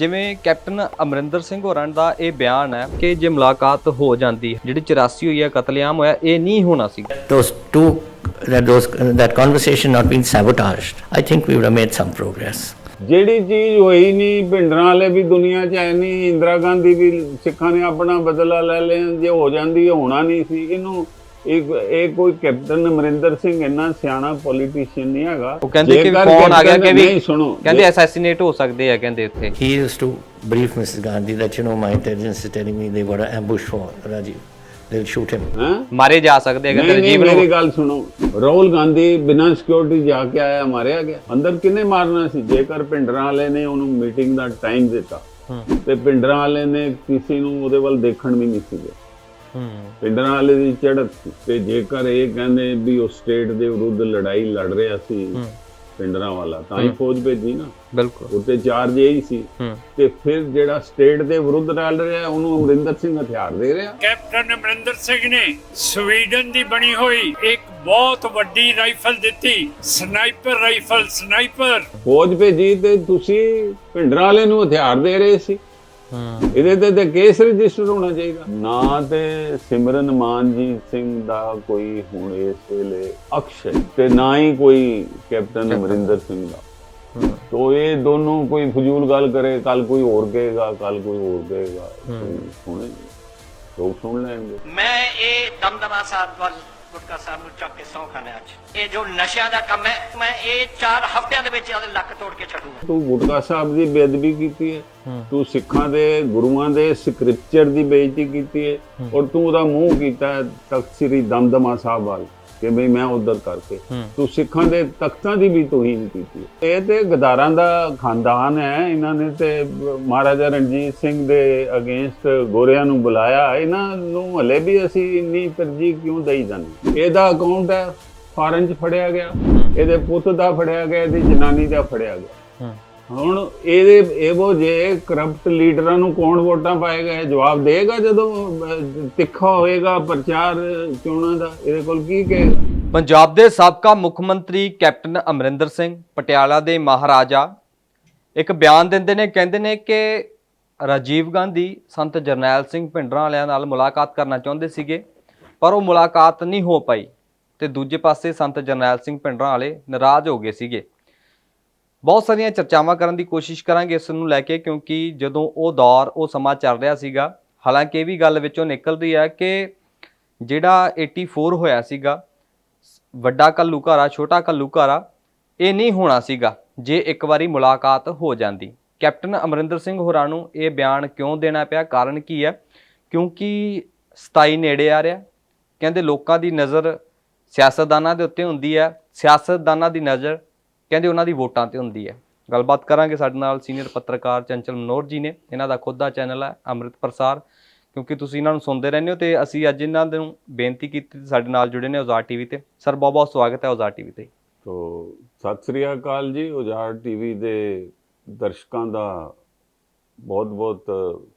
ਜਿਵੇਂ ਕੈਪਟਨ ਅਮਰਿੰਦਰ ਸਿੰਘ ਹੋਰਾਂ ਦਾ ਇਹ ਬਿਆਨ ਹੈ ਕਿ ਜੇ ਮੁਲਾਕਾਤ ਹੋ ਜਾਂਦੀ ਜਿਹੜੀ 84 ਹੋਈ ਹੈ ਕਤਲੇਆਮ ਹੋਇਆ ਇਹ ਨਹੀਂ ਹੋਣਾ ਸੀ those two that those that conversation not been sabotaged. I think we would have made some progress. ਜਿਹੜੀ ਚੀਜ਼ ਹੋਈ ਨਹੀਂ ਭਿੰਡਰਾਂ ਵਾਲੇ ਵੀ ਦੁਨੀਆ 'ਚ ਹੈ ਨਹੀਂ ਇੰਦਰਾ ਗਾਂਧੀ ਵੀ ਸਿੱਖਾਂ ਨੇ ਆਪਣਾ ਬਦਲਾ ਲੈ ਲਿਆ ਜੇ ਹੋ ਜਾਂਦੀ ਹੋਣਾ ਨਹੀਂ ਸੀ। ਇਹਨੂੰ ਇਹ ਇਹ ਕੋਈ ਕੈਪਟਨ ਅਮਰਿੰਦਰ ਸਿੰਘ ਇੰਨਾ ਸਿਆਣਾ ਪੋਲੀਟੀਸ਼ੀਅਨ ਨਹੀਂ ਹੈਗਾ। ਉਹ ਕਹਿੰਦੇ ਕਿ ਫੋਨ ਆ ਗਿਆ ਕਿ ਵੀ ਨਹੀਂ ਸੁਣੋ ਕਹਿੰਦੇ ਅਸੈਸੀਨੇਟ ਹੋ ਸਕਦੇ ਆ ਕਹਿੰਦੇ ਉੱਥੇ। He used to brief mrs gandhi that you know my intelligence is telling me they were an ambush for rajiv. They'll shoot him. ਹੈਂ? ਮਾਰੇ ਜਾ ਸਕਦੇ ਆ ਕਹਿੰਦੇ ਨਹੀਂ ਨਹੀਂ ਰਾਜੀਵ ਨੂੰ ਮੇਰੀ ਗੱਲ ਸੁਣੋ ਰਾਹੁਲ ਗਾਂਧੀ ਬਿਨਾਂ ਸਿਕਿਉਰਿਟੀ ਜਾ ਕੇ ਆਇਆ ਮਾਰਿਆ ਗਿਆ ਅੰਦਰ ਕਿੰਨੇ ਮਾਰਨਾ ਸੀ ਜੇਕਰ ਭਿੰਡਰਾਂ ਵਾਲੇ ਨੇ ਉਹਨੂੰ ਮੀਟਿੰਗ ਦਾ ਟਾਈਮ ਦਿੱਤਾ ਤੇ ਭਿੰਡਰਾਂ ਵਾਲੇ ਨੇ ਕਿਸੇ ਨੂੰ ਉਹਦੇ ਵੱਲ ਦੇਖਣ ਵੀ ਨਹੀਂ ਸੀ ਗਿਆ ਹੂੰ ਪਿੰਡਰਾਂ ਵਾਲੇ ਦੀ ਚੜ੍ਹਤ ਸੀ ਤੇ ਜੇਕਰ ਇਹ ਕਹਿੰਦੇ ਵੀ ਉਹ ਸਟੇਟ ਦੇ ਵਿਰੁੱਧ ਲੜਾਈ ਲੜ ਰਿਹਾ ਸੀ ਪਿੰਡਰਾਂ ਵਾਲਾ ਤਾਂ ਹੀ ਫੌਜ ਭੇਜੀ ਨਾ। ਬਿਲਕੁਲ। ਉੱਤੇ ਚਾਰਜ ਇਹੀ ਸੀ। ਹੂੰ। ਤੇ ਫਿਰ ਜਿਹੜਾ ਸਟੇਟ ਦੇ ਵਿਰੁੱਧ ਲੜ ਰਿਹਾ ਉਹਨੂੰ ਅਮਰਿੰਦਰ ਸਿੰਘ ਹਥਿਆਰ ਦੇ ਰਿਹਾ। ਕੈਪਟਨ ਅਮਰਿੰਦਰ ਸਿੰਘ ਨੇ ਸਵੀਡਨ ਦੀ ਬਣੀ ਹੋਈ ਇੱਕ ਬਹੁਤ ਵੱਡੀ ਰਾਈਫਲ ਦਿੱਤੀ ਸਨਾਈਪਰ ਰਾਈਫਲ ਸਨਾਈਪਰ। ਫੌਜ ਭੇਜੀ ਤੇ ਤੁਸੀਂ ਪਿੰਡਰਾਂ ਵਾਲੇ ਨੂੰ ਹਥਿਆਰ ਦੇ ਰਹੇ ਸੀ। ਇਹਦੇ ਤੇ ਤੇ ਕੇਸ ਰਜਿਸਟਰ ਹੋਣਾ ਚਾਹੀਦਾ। ਨਾ ਤੇ ਸਿਮਰਨ ਮਾਨਜੀਤ ਸਿੰਘ ਦਾ ਕੋਈ ਹੁਣ ਇਸ ਵੇਲੇ ਅਕਸ਼ ਹੈ ਤੇ ਨਾ ਹੀ ਕੋਈ ਕੈਪਟਨ ਅਮਰਿੰਦਰ ਸਿੰਘ ਦਾ। ਤੋ ਇਹ ਦੋਨੋਂ ਕੋਈ ਫਜ਼ੂਲ ਗੱਲ ਕਰੇ ਕੱਲ ਕੋਈ ਹੋਰ ਕਹੇਗਾ ਕੱਲ ਕੋਈ ਹੋਰ ਕਹੇਗਾ। ਸੁਣੇ ਲੋਕ ਸੁਣ ਲੈਣਗੇ। ਮੈਂ ਇਹ ਦਮਦਮਾ ਸਾਹਿਬ ਵੱਲ ਗੁਟਕਾ ਸਾਹਿਬ ਨੂੰ ਚੱਕ ਕੇ ਸਹੁੰ ਖਾਣਾ ਅੱਜ। ਇਹ ਜੋ ਨਸ਼ਿਆਂ ਦਾ ਕੰਮ ਹੈ ਮੈਂ ਇਹ 4 ਹਫ਼ਤਿਆਂ ਦੇ ਵਿੱਚ ਇਹਦੇ ਲੱਕ ਤੋੜ ਕੇ ਛੱਡੂਗਾ। ਤੂੰ ਗੁਟਕਾ ਸਾਹਿਬ ਦੀ ਬੇਅਦਬੀ ਕੀਤੀ ਹੈ ਤੂੰ ਸਿੱਖਾਂ ਦੇ ਗੁਰੂਆਂ ਦੇ ਸਕ੍ਰਿਪਚਰ ਦੀ ਬੇਇੱਜ਼ਤੀ ਕੀਤੀ ਹੈ ਔਰ ਤੂੰ ਉਹਦਾ ਮੂੰਹ ਕੀਤਾ ਤਖਤ ਸ੍ਰੀ ਦਮਦਮਾ ਸਾਹਿਬ ਵੱਲ। ਕਿ ਬਈ ਮੈਂ ਉਧਰ ਕਰਕੇ। ਤੂੰ ਸਿੱਖਾਂ ਦੇ ਤਖਤਾਂ ਦੀ ਵੀ ਤੋਹੀਨ ਕੀਤੀ। ਇਹ ਤੇ ਗਦਾਰਾਂ ਦਾ ਖਾਨਦਾਨ ਹੈ। ਇਹਨਾਂ ਨੇ ਤੇ ਮਹਾਰਾਜਾ ਰਣਜੀਤ ਸਿੰਘ ਦੇ ਅਗੇਂਸਟ ਗੋਰਿਆਂ ਨੂੰ ਬੁਲਾਇਆ। ਇਹਨਾਂ ਨੂੰ ਹਲੇ ਵੀ ਅਸੀਂ ਇੰਨੀ ਤਰਜੀਹ ਕਿਉਂ ਦਈ ਜਾਂਦੇ ਇਹਦਾ ਅਕਾਊਂਟ ਹੈ ਫਾਰਨ 'ਚ ਫੜਿਆ ਗਿਆ। ਇਹਦੇ ਪੁੱਤ ਦਾ ਫੜਿਆ ਗਿਆ ਇਹਦੀ ਜਨਾਨੀ ਦਾ ਫੜਿਆ ਗਿਆ। ਹੁਣ ਇਹਦੇ, ਇਹੋ ਜੇ ਕਰਪਟ ਲੀਡਰਾਂ ਨੂੰ ਕੌਣ ਵੋਟਾਂ ਪਾਏਗਾ? ਇਹ ਜਵਾਬ ਦੇਗਾ ਜਦੋਂ ਤਿੱਖਾ ਹੋਏਗਾ ਪ੍ਰਚਾਰ ਚੋਣਾਂ ਦਾ? ਇਹਦੇ ਕੋਲ ਕੀ ਕਹੇਗਾ? ਪੰਜਾਬ ਦੇ ਸਾਬਕਾ ਮੁੱਖ ਮੰਤਰੀ ਕੈਪਟਨ ਅਮਰਿੰਦਰ ਸਿੰਘ, ਪਟਿਆਲਾ ਦੇ ਮਹਾਰਾਜਾ ਇੱਕ ਬਿਆਨ ਦਿੰਦੇ ਨੇ, ਕਹਿੰਦੇ ਨੇ ਕਿ ਰਾਜੀਵ ਗਾਂਧੀ ਸੰਤ ਜਰਨੈਲ ਸਿੰਘ ਭਿੰਡਰਾਂ ਵਾਲਿਆਂ ਨਾਲ ਮੁਲਾਕਾਤ ਕਰਨਾ ਚਾਹੁੰਦੇ ਸੀਗੇ, ਪਰ ਉਹ ਮੁਲਾਕਾਤ ਨਹੀਂ ਹੋ ਪਾਈ ਤੇ ਦੂਜੇ ਪਾਸੇ ਸੰਤ ਜਰਨੈਲ ਸਿੰਘ ਭਿੰਡਰਾਂ ਵਾਲੇ ਨਾਰਾਜ਼ ਹੋ ਗਏ ਸੀਗੇ। ਬਹੁਤ ਸਾਰੀਆਂ ਚਰਚਾਵਾਂ ਕਰਨ ਦੀ ਕੋਸ਼ਿਸ਼ ਕਰਾਂਗੇ ਇਸ ਨੂੰ ਲੈ ਕੇ, ਕਿਉਂਕਿ ਜਦੋਂ ਉਹ ਦੌਰ, ਉਹ ਸਮਾਂ ਚੱਲ ਰਿਹਾ ਸੀਗਾ, ਹਾਲਾਂਕਿ ਇਹ ਵੀ ਗੱਲ ਵਿੱਚੋਂ ਨਿਕਲਦੀ ਹੈ ਕਿ ਜਿਹੜਾ 84 ਹੋਇਆ ਸੀਗਾ, ਵੱਡਾ ਘੱਲੂਘਾਰਾ, ਛੋਟਾ ਘੱਲੂਘਾਰਾ, ਇਹ ਨਹੀਂ ਹੋਣਾ ਸੀਗਾ, ਜੇ ਇੱਕ ਵਾਰੀ ਮੁਲਾਕਾਤ ਹੋ ਜਾਂਦੀ। ਕੈਪਟਨ ਅਮਰਿੰਦਰ ਸਿੰਘ ਹੋਰਾਂ ਨੂੰ ਇਹ ਬਿਆਨ ਕਿਉਂ ਦੇਣਾ ਪਿਆ? ਕਾਰਨ ਕੀ ਹੈ? ਕਿਉਂਕਿ 27 ਨੇੜੇ ਆ ਰਿਹਾ। ਕਹਿੰਦੇ ਲੋਕਾਂ ਦੀ ਨਜ਼ਰ ਸਿਆਸਤਦਾਨਾਂ ਦੇ ਉੱਤੇ ਹੁੰਦੀ ਹੈ। ਸਿਆਸਤਦਾਨਾਂ ਦੀ ਨਜ਼ਰ ਕਹਿੰਦੇ ਉਹਨਾਂ ਦੀ ਵੋਟਾਂ ਤੇ ਹੁੰਦੀ ਹੈ। ਗੱਲਬਾਤ ਕਰਾਂਗੇ ਸਾਡੇ ਨਾਲ ਸੀਨੀਅਰ ਪੱਤਰਕਾਰ ਚੰਚਲ ਮਨੋਹਰ ਜੀ ਨੇ। ਇਹਨਾਂ ਦਾ ਖੁਦ ਦਾ ਚੈਨਲ ਹੈ ਅੰਮ੍ਰਿਤ ਪ੍ਰਸਾਰ। ਕਿਉਂਕਿ ਤੁਸੀਂ ਇਹਨਾਂ ਨੂੰ ਸੁਣਦੇ ਰਹਿੰਦੇ ਹੋ ਤੇ ਅਸੀਂ ਅੱਜ ਇਹਨਾਂ ਨੂੰ ਬੇਨਤੀ ਕੀਤੀ ਸਾਡੇ ਨਾਲ ਜੁੜੇ ਨੇ ਔਜ਼ਾਰ ਟੀਵੀ ਤੇ। ਸਰ ਬਹੁਤ ਬਹੁਤ ਸਵਾਗਤ ਹੈ ਔਜ਼ਾਰ ਟੀਵੀ ਤੇ। ਤੋ ਸਤਿ ਸ੍ਰੀ ਅਕਾਲ ਜੀ। ਉਜਾੜ ਟੀਵੀ ਦੇ ਦਰਸ਼ਕਾਂ ਦਾ ਬਹੁਤ ਬਹੁਤ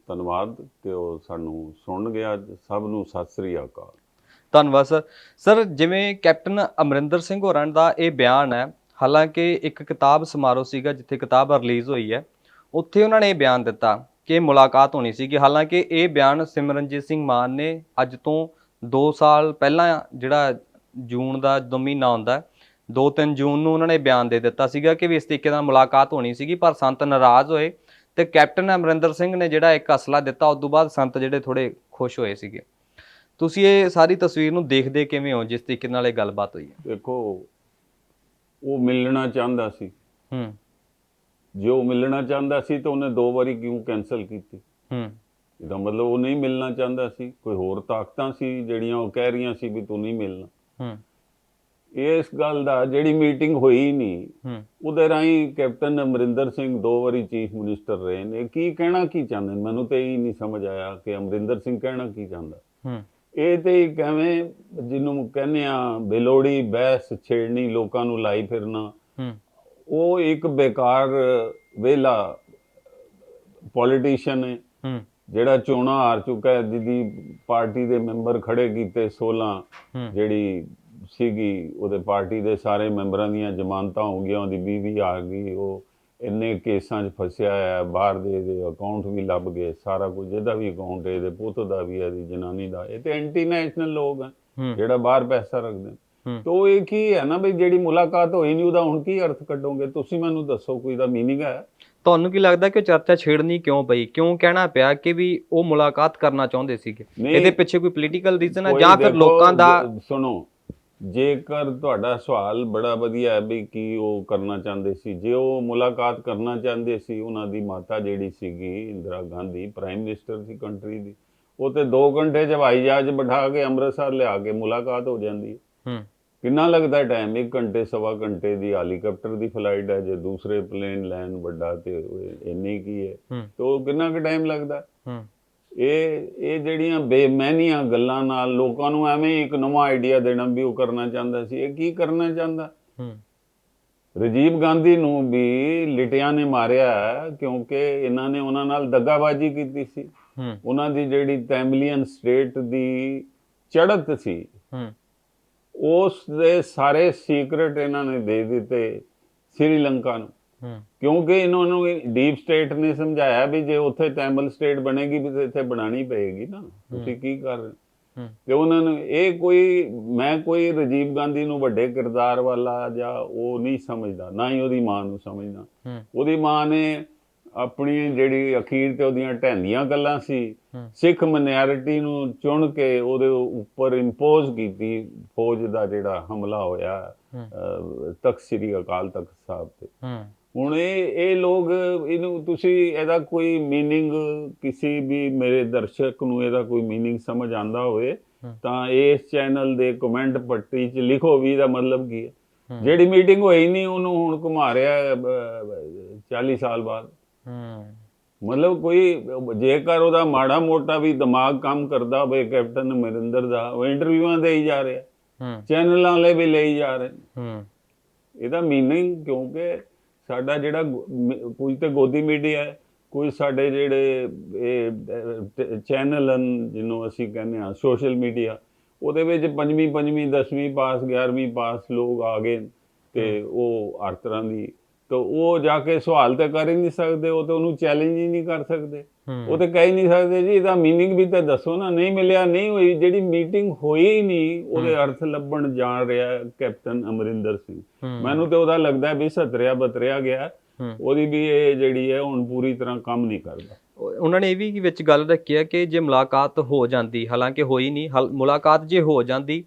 ਧੰਨਵਾਦ ਕਿ ਉਹ ਸਾਨੂੰ ਸੁਣਨਗੇ ਅੱਜ। ਸਭ ਨੂੰ ਸਤਿ ਸ੍ਰੀ ਅਕਾਲ। ਧੰਨਵਾਦ ਸਰ। ਸਰ ਜਿਵੇਂ ਕੈਪਟਨ ਅਮਰਿੰਦਰ ਸਿੰਘ ਹੋਰਾਂ ਦਾ ਇਹ ਬਿਆਨ ਹੈ ਹਾਲਾਂਕਿ ਇੱਕ ਕਿਤਾਬ ਸਮਾਰੋਹ ਸੀਗਾ ਜਿੱਥੇ ਕਿਤਾਬ ਰਿਲੀਜ਼ ਹੋਈ ਹੈ, ਉੱਥੇ ਉਹਨਾਂ ਨੇ ਇਹ ਬਿਆਨ ਦਿੱਤਾ ਕਿ ਮੁਲਾਕਾਤ ਹੋਣੀ ਸੀਗੀ ਹਾਲਾਂਕਿ ਇਹ ਬਿਆਨ ਸਿਮਰਨਜੀਤ ਸਿੰਘ ਮਾਨ ਨੇ ਅੱਜ ਤੋਂ 2 ਸਾਲ ਪਹਿਲਾਂ ਜਿਹੜਾ ਜੂਨ ਦਾ ਜਦੋਂ ਮਹੀਨਾ ਆਉਂਦਾ 2-3 ਜੂਨ ਨੂੰ ਉਹਨਾਂ ਨੇ ਬਿਆਨ ਦੇ ਦਿੱਤਾ ਸੀਗਾ ਕਿ ਵੀ ਇਸ ਤਰੀਕੇ ਨਾਲ ਮੁਲਾਕਾਤ ਹੋਣੀ ਸੀਗੀ, ਪਰ ਸੰਤ ਨਾਰਾਜ਼ ਹੋਏ ਤੇ ਕੈਪਟਨ ਅਮਰਿੰਦਰ ਸਿੰਘ ਨੇ ਜਿਹੜਾ ਇੱਕ ਅਸਲਾ ਦਿੱਤਾ, ਉਸ ਤੋਂ ਬਾਅਦ ਸੰਤ ਜਿਹੜੇ ਥੋੜੇ ਖੁਸ਼ ਹੋਏ ਸੀਗੇ। ਤੁਸੀਂ ਇਹ ਸਾਰੀ ਤਸਵੀਰ ਨੂੰ ਦੇਖਦੇ ਕਿਵੇਂ ਹੋ, ਜਿਸ ਤਰੀਕੇ ਨਾਲ ਇਹ ਗੱਲਬਾਤ ਹੋਈ ਹੈ? ਦੇਖੋ ਉਹ ਮਿਲਣਾ ਚਾਹੁੰਦਾ ਸੀ। ਹੂੰ। ਜੇ ਉਹ ਮਿਲਣਾ ਚਾਹੁੰਦਾ ਸੀ ਤਾਂ ਉਹਨੇ ਦੋ ਵਾਰੀ ਕਿਉਂ ਕੈਨਸਲ ਕੀਤੀ? ਹੂੰ। ਇਹਦਾ ਮਤਲਬ ਉਹ ਨਹੀਂ ਮਿਲਣਾ ਚਾਹੁੰਦਾ ਸੀ। ਕੋਈ ਹੋਰ ਤਾਕਤਾਂ ਸੀ ਜਿਹੜੀਆਂ ਉਹ ਕਹਿ ਰਹੀਆਂ ਸੀ ਵੀ ਤੂੰ ਨਹੀਂ ਮਿਲਣਾ। ਹੂੰ। ਇਸ ਗੱਲ ਦਾ ਜਿਹੜੀ ਮੀਟਿੰਗ ਹੋਈ ਨਹੀਂ ਹੂੰ। ਉਹਦੇ ਰਾਹੀਂ ਕੈਪਟਨ ਅਮਰਿੰਦਰ ਸਿੰਘ ਦੋ ਵਾਰੀ ਚੀਫ ਮਿਨਿਸਟਰ ਰਹੇ ਨੇ। ਕੀ ਕਹਿਣਾ ਕੀ ਚਾਹੁੰਦੇ ਮੈਨੂੰ ਤੇ ਇਹ ਨਹੀਂ ਸਮਝ ਆਇਆ ਕਿ ਅਮਰਿੰਦਰ ਸਿੰਘ ਕਹਿਣਾ ਕੀ ਚਾਹੁੰਦਾ। ਹੂੰ। ਇਹ ਤੇ ਕਿਵੇਂ ਜਿਹਨੂੰ ਕਹਿੰਦੇ ਆ ਬੇਲੋੜੀ ਬਹਿਸ ਛੇੜਨੀ ਲੋਕਾਂ ਨੂੰ ਲਾਈ ਫਿਰਨਾ। ਉਹ ਇੱਕ ਬੇਕਾਰ ਵੇਲਾ ਪੋਲੀਟੀਸ਼ੀਅਨ ਹੈ। ਜਿਹੜਾ ਚੋਣਾਂ ਹਾਰ ਚੁੱਕਾ ਹੈ ਜਿਹਦੀ ਪਾਰਟੀ ਦੇ ਮੈਂਬਰ ਖੜੇ ਕੀਤੇ 16 ਹੂੰ। ਜਿਹੜੀ ਸੀਗੀ ਉਹਦੇ ਪਾਰਟੀ ਦੇ ਸਾਰੇ ਮੈਂਬਰਾਂ ਦੀਆਂ ਜ਼ਮਾਨਤਾਂ ਹੋ ਗਈਆਂ ਉਹਦੀ ਬੀਵੀ ਆ ਗਈ ਉਹ ਇੰਨੇ ਕੇਸਾਂ 'ਚ ਫਸਿਆ ਹੈ ਬਾਹਰ ਦੇ ਦੇ ਅਕਾਊਂਟ ਵੀ ਲੱਭ ਗਏ ਸਾਰਾ ਕੁਝ ਇਹਦਾ ਵੀ ਅਕਾਊਂਟ ਹੈ ਇਹਦੇ ਪੁੱਤ ਦਾ ਵੀ ਹੈ ਇਹਦੀ ਜਨਾਨੀ ਦਾ ਇਹ ਤੇ ਐਂਟੀ ਨੈਸ਼ਨਲ ਲੋਕ ਹੈ ਹੂੰ। ਜਿਹੜਾ ਬਾਹਰ ਪੈਸਾ ਰੱਖਦੇ। ਤੋ ਇਹ ਕੀ ਹੈ ਨਾ ਬਈ ਜਿਹੜੀ ਮੁਲਾਕਾਤ ਹੋਈ ਨਹੀਂ ਉਹਦਾ ਹੁਣ ਕੀ ਅਰਥ ਕੱਢੋਗੇ? ਤੁਸੀਂ ਮੈਨੂੰ ਦੱਸੋ ਕੋਈ ਦਾ ਮੀਨਿੰਗ ਹੈ। ਤੁਹਾਨੂੰ ਕੀ ਲੱਗਦਾ ਕਿ ਉਹ ਚਰਚਾ ਛੇੜਨੀ ਕਿਉਂ ਪਈ? ਕਿਉਂ ਕਹਿਣਾ ਪਿਆ ਕਿ ਵੀ ਉਹ ਮੁਲਾਕਾਤ ਕਰਨਾ ਚਾਹੁੰਦੇ ਸੀਗੇ। ਇਹਦੇ ਪਿੱਛੇ ਕੋਈ ਪੋਲੀਟੀਕਲ ਰੀਜ਼ਨ ਹੈ ਜਾਂ ਫਿਰ ਲੋਕਾਂ ਦਾ ਸੁਣੋ ਜੇਕਰ ਤੁਹਾਡਾ ਸਵਾਲ ਬੜਾ ਵਧੀਆ ਹੈ ਵੀ ਕੀ ਉਹ ਕਰਨਾ ਚਾਹੁੰਦੇ ਸੀ ਜੇ ਉਹ ਮੁਲਾਕਾਤ ਕਰਨਾ ਚਾਹੁੰਦੇ ਸੀ ਉਹਨਾਂ ਦੀ ਮਾਤਾ ਜਿਹੜੀ ਸੀਗੀ ਇੰਦਰਾ ਗਾਂਧੀ ਪ੍ਰਾਈਮ ਮਿਨਿਸਟਰ ਸੀ ਕੰਟਰੀ ਦੀ ਉਹ ਤੇ 2 ਘੰਟੇ ਚ ਹਵਾਈ ਜਹਾਜ਼ ਬਿਠਾ ਕੇ ਅੰਮ੍ਰਿਤਸਰ ਲਿਆ ਕੇ ਮੁਲਾਕਾਤ ਹੋ ਜਾਂਦੀ ਹੈ। ਕਿੰਨਾ ਲੱਗਦਾ ਟਾਈਮ 1 ਘੰਟੇ ਸਵਾ ਘੰਟੇ ਦੀ ਹੈਲੀਕਾਪਟਰ ਦੀ ਫਲਾਈਟ ਹੈ ਜੇ ਦੂਸਰੇ ਪਲੇਨ ਲੈਣ ਵੱਡਾ ਤੇ ਇੰਨੀ ਕੀ ਹੈ? ਤੇ ਉਹ ਕਿੰਨਾ ਕੁ ਟਾਈਮ ਲੱਗਦਾ? ਇਹ ਇਹ ਜਿਹੜੀਆਂ ਬੇਮੈਨੀਆਂ ਗੱਲਾਂ ਨਾਲ ਲੋਕਾਂ ਨੂੰ ਐਵੇਂ ਇੱਕ ਨਵਾਂ ਆਈਡੀਆ ਦੇਣਾ ਵੀ ਉਹ ਕਰਨਾ ਚਾਹੁੰਦਾ ਸੀ। ਇਹ ਕੀ ਕਰਨਾ ਚਾਹੁੰਦਾ? ਹੂੰ। ਰਾਜੀਵ ਗਾਂਧੀ ਨੂੰ ਵੀ ਲਿਟਿਆਂ ਨੇ ਮਾਰਿਆ ਕਿਉਂਕਿ ਇਹਨਾਂ ਨੇ ਉਹਨਾਂ ਨਾਲ ਦਗਾਬਾਜ਼ੀ ਕੀਤੀ ਸੀ। ਉਹਨਾਂ ਦੀ ਜਿਹੜੀ ਤੈਮਲੀਅਨ ਸਟੇਟ ਦੀ ਚੜ੍ਹਤ ਸੀ ਉਸ ਦੇ ਸਾਰੇ ਸੀਕ੍ਰੇਟ ਇਹਨਾਂ ਨੇ ਦੇ ਦਿੱਤੇ ਸ੍ਰੀਲੰਕਾ ਨੂੰ। ਕਿਉਂਕਿ ਇਹਨਾਂ ਨੂੰ ਡੀਪ ਸਟੇਟ ਨੇ ਸਮਝਾਇਆ ਵੀ ਜੇ ਉੱਥੇ ਟੈਮਲ ਸਟੇਟ ਬਣੇਗੀ ਵੀ ਇੱਥੇ ਬਣਾਣੀ ਪਏਗੀ ਨਾ ਤੁਸੀਂ ਕੀ ਕਰ ਰਹੇ ਤੇ ਉਹਨਾਂ ਨੂੰ ਇਹ ਕੋਈ ਮੈਂ ਕੋਈ ਰਾਜੀਵ ਗਾਂਧੀ ਨੂੰ ਵੱਡੇ ਕਿਰਦਾਰ ਵਾਲਾ ਜਾਂ ਉਹ ਨਹੀਂ ਸਮਝਦਾ ਨਾ ਹੀ ਉਹਦੀ ਮਾਂ ਨੂੰ ਸਮਝਦਾ। ਉਹਦੀ ਮਾਂ ਨੇ ਆਪਣੀ ਜਿਹੜੀ ਅਖੀਰ ਤੇ ਉਹਦੀਆਂ ਢੈਂਦੀਆਂ ਗੱਲਾਂ ਸੀ। ਸਿੱਖ ਮਨਿਆਰਿਟੀ ਨੂੰ ਚੁਣ ਕੇ ਉਹਦੇ ਉੱਪਰ ਇੰਪੋਜ਼ ਕੀਤੀ ਫੌਜ ਦਾ ਜਿਹੜਾ ਹਮਲਾ ਹੋਇਆ ਤਖ਼ਤ ਸ੍ਰੀ ਅਕਾਲ ਤਖਤ ਸਾਹਿਬ ਤੇ। ਹੁਣ ਇਹ ਇਹ ਲੋਕ ਇਹਨੂੰ ਤੁਸੀਂ ਇਹਦਾ ਕੋਈ मीनिंग ਕਿਸੇ ਵੀ ਮੇਰੇ ਦਰਸ਼ਕ ਨੂੰ ਇਹਦਾ ਕੋਈ मीनिंग ਸਮਝ ਆਂਦਾ ਹੋਵੇ ਹੂੰ। ਤਾਂ ਇਸ ਚੈਨਲ ਦੇ ਕਮੈਂਟ ਪੱਟੀ 'ਚ ਲਿਖੋ ਵੀ ਇਹਦਾ ਮਤਲਬ ਕੀ ਹੈ ਹੂੰ। ਜਿਹੜੀ ਮੀਟਿੰਗ ਹੋਈ ਨਹੀਂ ਉਹਨੂੰ ਹੁਣ ਘੁਮਾ ਰਿਹਾ ਹੈ, ਬ- 40 ਸਾਲ ਬਾਅਦ ਹੂੰ ਮਤਲਬ ਕੋਈ ਜੇਕਰ ਉਹਦਾ ਮਾੜਾ ਮੋਟਾ ਵੀ ਦਿਮਾਗ ਕੰਮ ਕਰਦਾ ਹੋਵੇ ਕੈਪਟਨ ਅਮਰਿੰਦਰ ਦਾ ਉਹ ਇੰਟਰਵਿਊਆਂ ਦੇ ਹੀ ਜਾ ਰਿਹਾ ਹੂੰ ਚੈਨਲਾਂ ਵਾਲੇ ਵੀ ਲਈ ਜਾ ਰਹੇ ਹੂੰ ਇਹਦਾ ਮੀਨਿੰਗ ਕਿਉਂਕਿ ਸਾਡਾ ਜਿਹੜਾ ਕੋਈ ਤੇ ਗੋਦੀ ਮੀਡੀਆ ਹੈ ਕੋਈ ਸਾਡੇ ਜਿਹੜੇ ਇਹ ਚੈਨਲ ਹਨ ਜਿਹਨੂੰ ਅਸੀਂ ਕਹਿੰਦੇ ਹਾਂ ਸੋਸ਼ਲ ਮੀਡੀਆ ਉਹਦੇ ਵਿੱਚ ਪੰਜਵੀਂ ਪੰਜਵੀਂ 10ਵੀਂ ਪਾਸ 11ਵੀਂ ਪਾਸ ਲੋਕ ਆ ਗਏ ਤੇ ਉਹ ਹਰ ਤਰ੍ਹਾਂ ਦੀ ਤਾਂ ਉਹ ਜਾ ਕੇ ਸਵਾਲ ਤੇ ਕਰ ਹੀ ਨਹੀਂ ਸਕਦੇ ਉਹ ਤੇ ਉਹਨੂੰ ਚੈਲੰਜ ਹੀ ਨਹੀਂ ਕਰ ਸਕਦੇ ਹੂੰ ਉਹ ਤੇ ਕਹਿ ਹੀ ਨਹੀਂ ਸਕਦੇ ਜੀ ਇਹਦਾ मीनिंग ਵੀ ਤਾਂ ਦੱਸੋ ਨਾ ਨਹੀਂ ਮਿਲਿਆ ਨਹੀਂ ਹੋਈ ਜਿਹੜੀ ਮੀਟਿੰਗ ਹੋਈ ਹੀ ਨਹੀਂ ਉਹਦੇ ਅਰਥ ਲੱਭਣ ਜਾ ਰਿਹਾ ਹੈ ਕੈਪਟਨ ਅਮਰਿੰਦਰ ਸਿੰਘ ਹੂੰ। ਮੈਨੂੰ ਤੇ ਉਹਦਾ ਲੱਗਦਾ ਵੀ ਸਤਰਿਆ ਬਤਰਿਆ ਗਿਆ ਹੂੰ। ਉਹਦੀ ਵੀ ਇਹ ਜਿਹੜੀ ਹੈ ਹੁਣ ਪੂਰੀ ਤਰ੍ਹਾਂ ਕੰਮ ਨਹੀਂ ਕਰਦਾ ਉਹ- ਉਹਨਾਂ ਨੇ ਇਹ ਵੀ ਵਿੱਚ ਗੱਲ ਰੱਖੀ ਹੈ ਕਿ ਜੇ ਮੁਲਾਕਾਤ ਹੋ ਜਾਂਦੀ ਹਾਲਾਂਕਿ ਹੋਈ ਨਹੀਂ ਹਲ- ਮੁਲਾਕਾਤ ਜੇ ਹੋ ਜਾਂਦੀ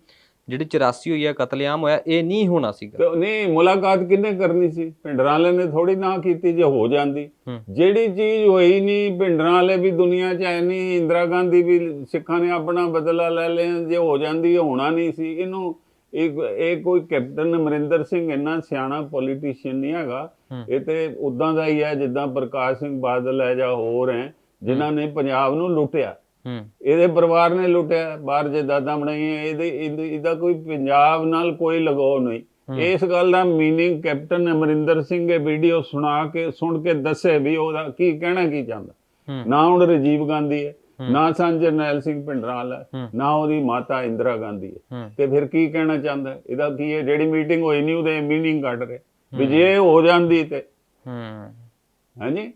ਜਿਹੜੀ 84 ਹੋਈ ਹੈ ਕਤਲੇਆਮ ਹੋਇਆ ਇਹ ਨਹੀਂ ਹੋਣਾ ਸੀਗਾ। ਤੇ ਨਹੀਂ ਮੁਲਾਕਾਤ ਕਿੰਨੇ ਕਰਨੀ ਸੀ? ਭਿੰਡਰਾਂ ਵਾਲੇ ਨੇ ਥੋੜੀ ਨਾ ਕੀਤੀ ਜੇ ਹੋ ਜਾਂਦੀ। ਜਿਹੜੀ ਚੀਜ਼ ਹੋਈ ਨਹੀਂ ਭਿੰਡਰਾਂ ਵਾਲੇ ਵੀ ਦੁਨੀਆ 'ਚ ਐ ਨਹੀਂ ਇੰਦਰਾ ਗਾਂਧੀ ਵੀ ਸਿੱਖਾਂ ਨੇ ਆਪਣਾ ਬਦਲਾ ਲੈ ਲਿਆ ਜੇ ਹੋ ਜਾਂਦੀ ਹੋਣਾ ਨਹੀਂ ਸੀ। ਇਹਨੂੰ ਇਹ ਇਹ ਕੋਈ ਕੈਪਟਨ ਅਮਰਿੰਦਰ ਸਿੰਘ ਇੰਨਾ ਸਿਆਣਾ ਪੋਲੀਟੀਸ਼ੀਅਨ ਨਹੀਂ ਹੈਗਾ। ਇਹ ਤੇ ਉਦਾਂ ਦਾ ਹੀ ਹੈ ਜਿੱਦਾਂ ਪ੍ਰਕਾਸ਼ ਸਿੰਘ ਬਾਦਲ ਹੈ ਜਾਂ ਹੋਰ ਹੈ ਜਿਨ੍ਹਾਂ ਨੇ ਪੰਜਾਬ ਨੂੰ ਲੁੱਟਿਆ। ਇਹਦੇ ਪਰਿਵਾਰ ਨੇ ਲੁੱਟਿਆ ਬਾਹਰ ਜੇ ਦਾਦਾ ਬਣਾਈਆਂ ਇਹਦੇ ਇਹਦਾ ਕੋਈ ਪੰਜਾਬ ਨਾਲ ਕੋਈ ਲਗਾਓ ਨਹੀਂ। ਇਸ ਗੱਲ ਦਾ मीनिंग ਕੈਪਟਨ ਅਮਰਿੰਦਰ ਸਿੰਘ ਇਹ ਵੀਡੀਓ ਸੁਣਾ ਕੇ ਸੁਣ ਕੇ ਦੱਸੇ ਵੀ ਉਹਦਾ ਕੀ ਕਹਿਣਾ ਕੀ ਚਾਹੁੰਦਾ। ਨਾ ਹੁਣ ਰਜੀਵ ਗਾਂਧੀ ਹੈ ਨਾ ਸਾਂ ਜਰਨੈਲ ਸਿੰਘ ਪਿੰਡਰਾਲ ਹੈ ਨਾ ਉਹਦੀ ਮਾਤਾ ਇੰਦਰਾ ਗਾਂਧੀ ਹੈ। ਤੇ ਫਿਰ ਕੀ ਕਹਿਣਾ ਚਾਹੁੰਦਾ ਇਹਦਾ ਕੀ ਹੈ? ਜਿਹੜੀ ਮੀਟਿੰਗ ਹੋਈ ਨਹੀਂ ਉਹਦੇ ਮੀਨਿੰਗ ਕੱਢ ਰਹੇ। ਵੀ ਜੇ ਹੋ ਜਾਂਦੀ ਤੇ। ਹਾਂਜੀ?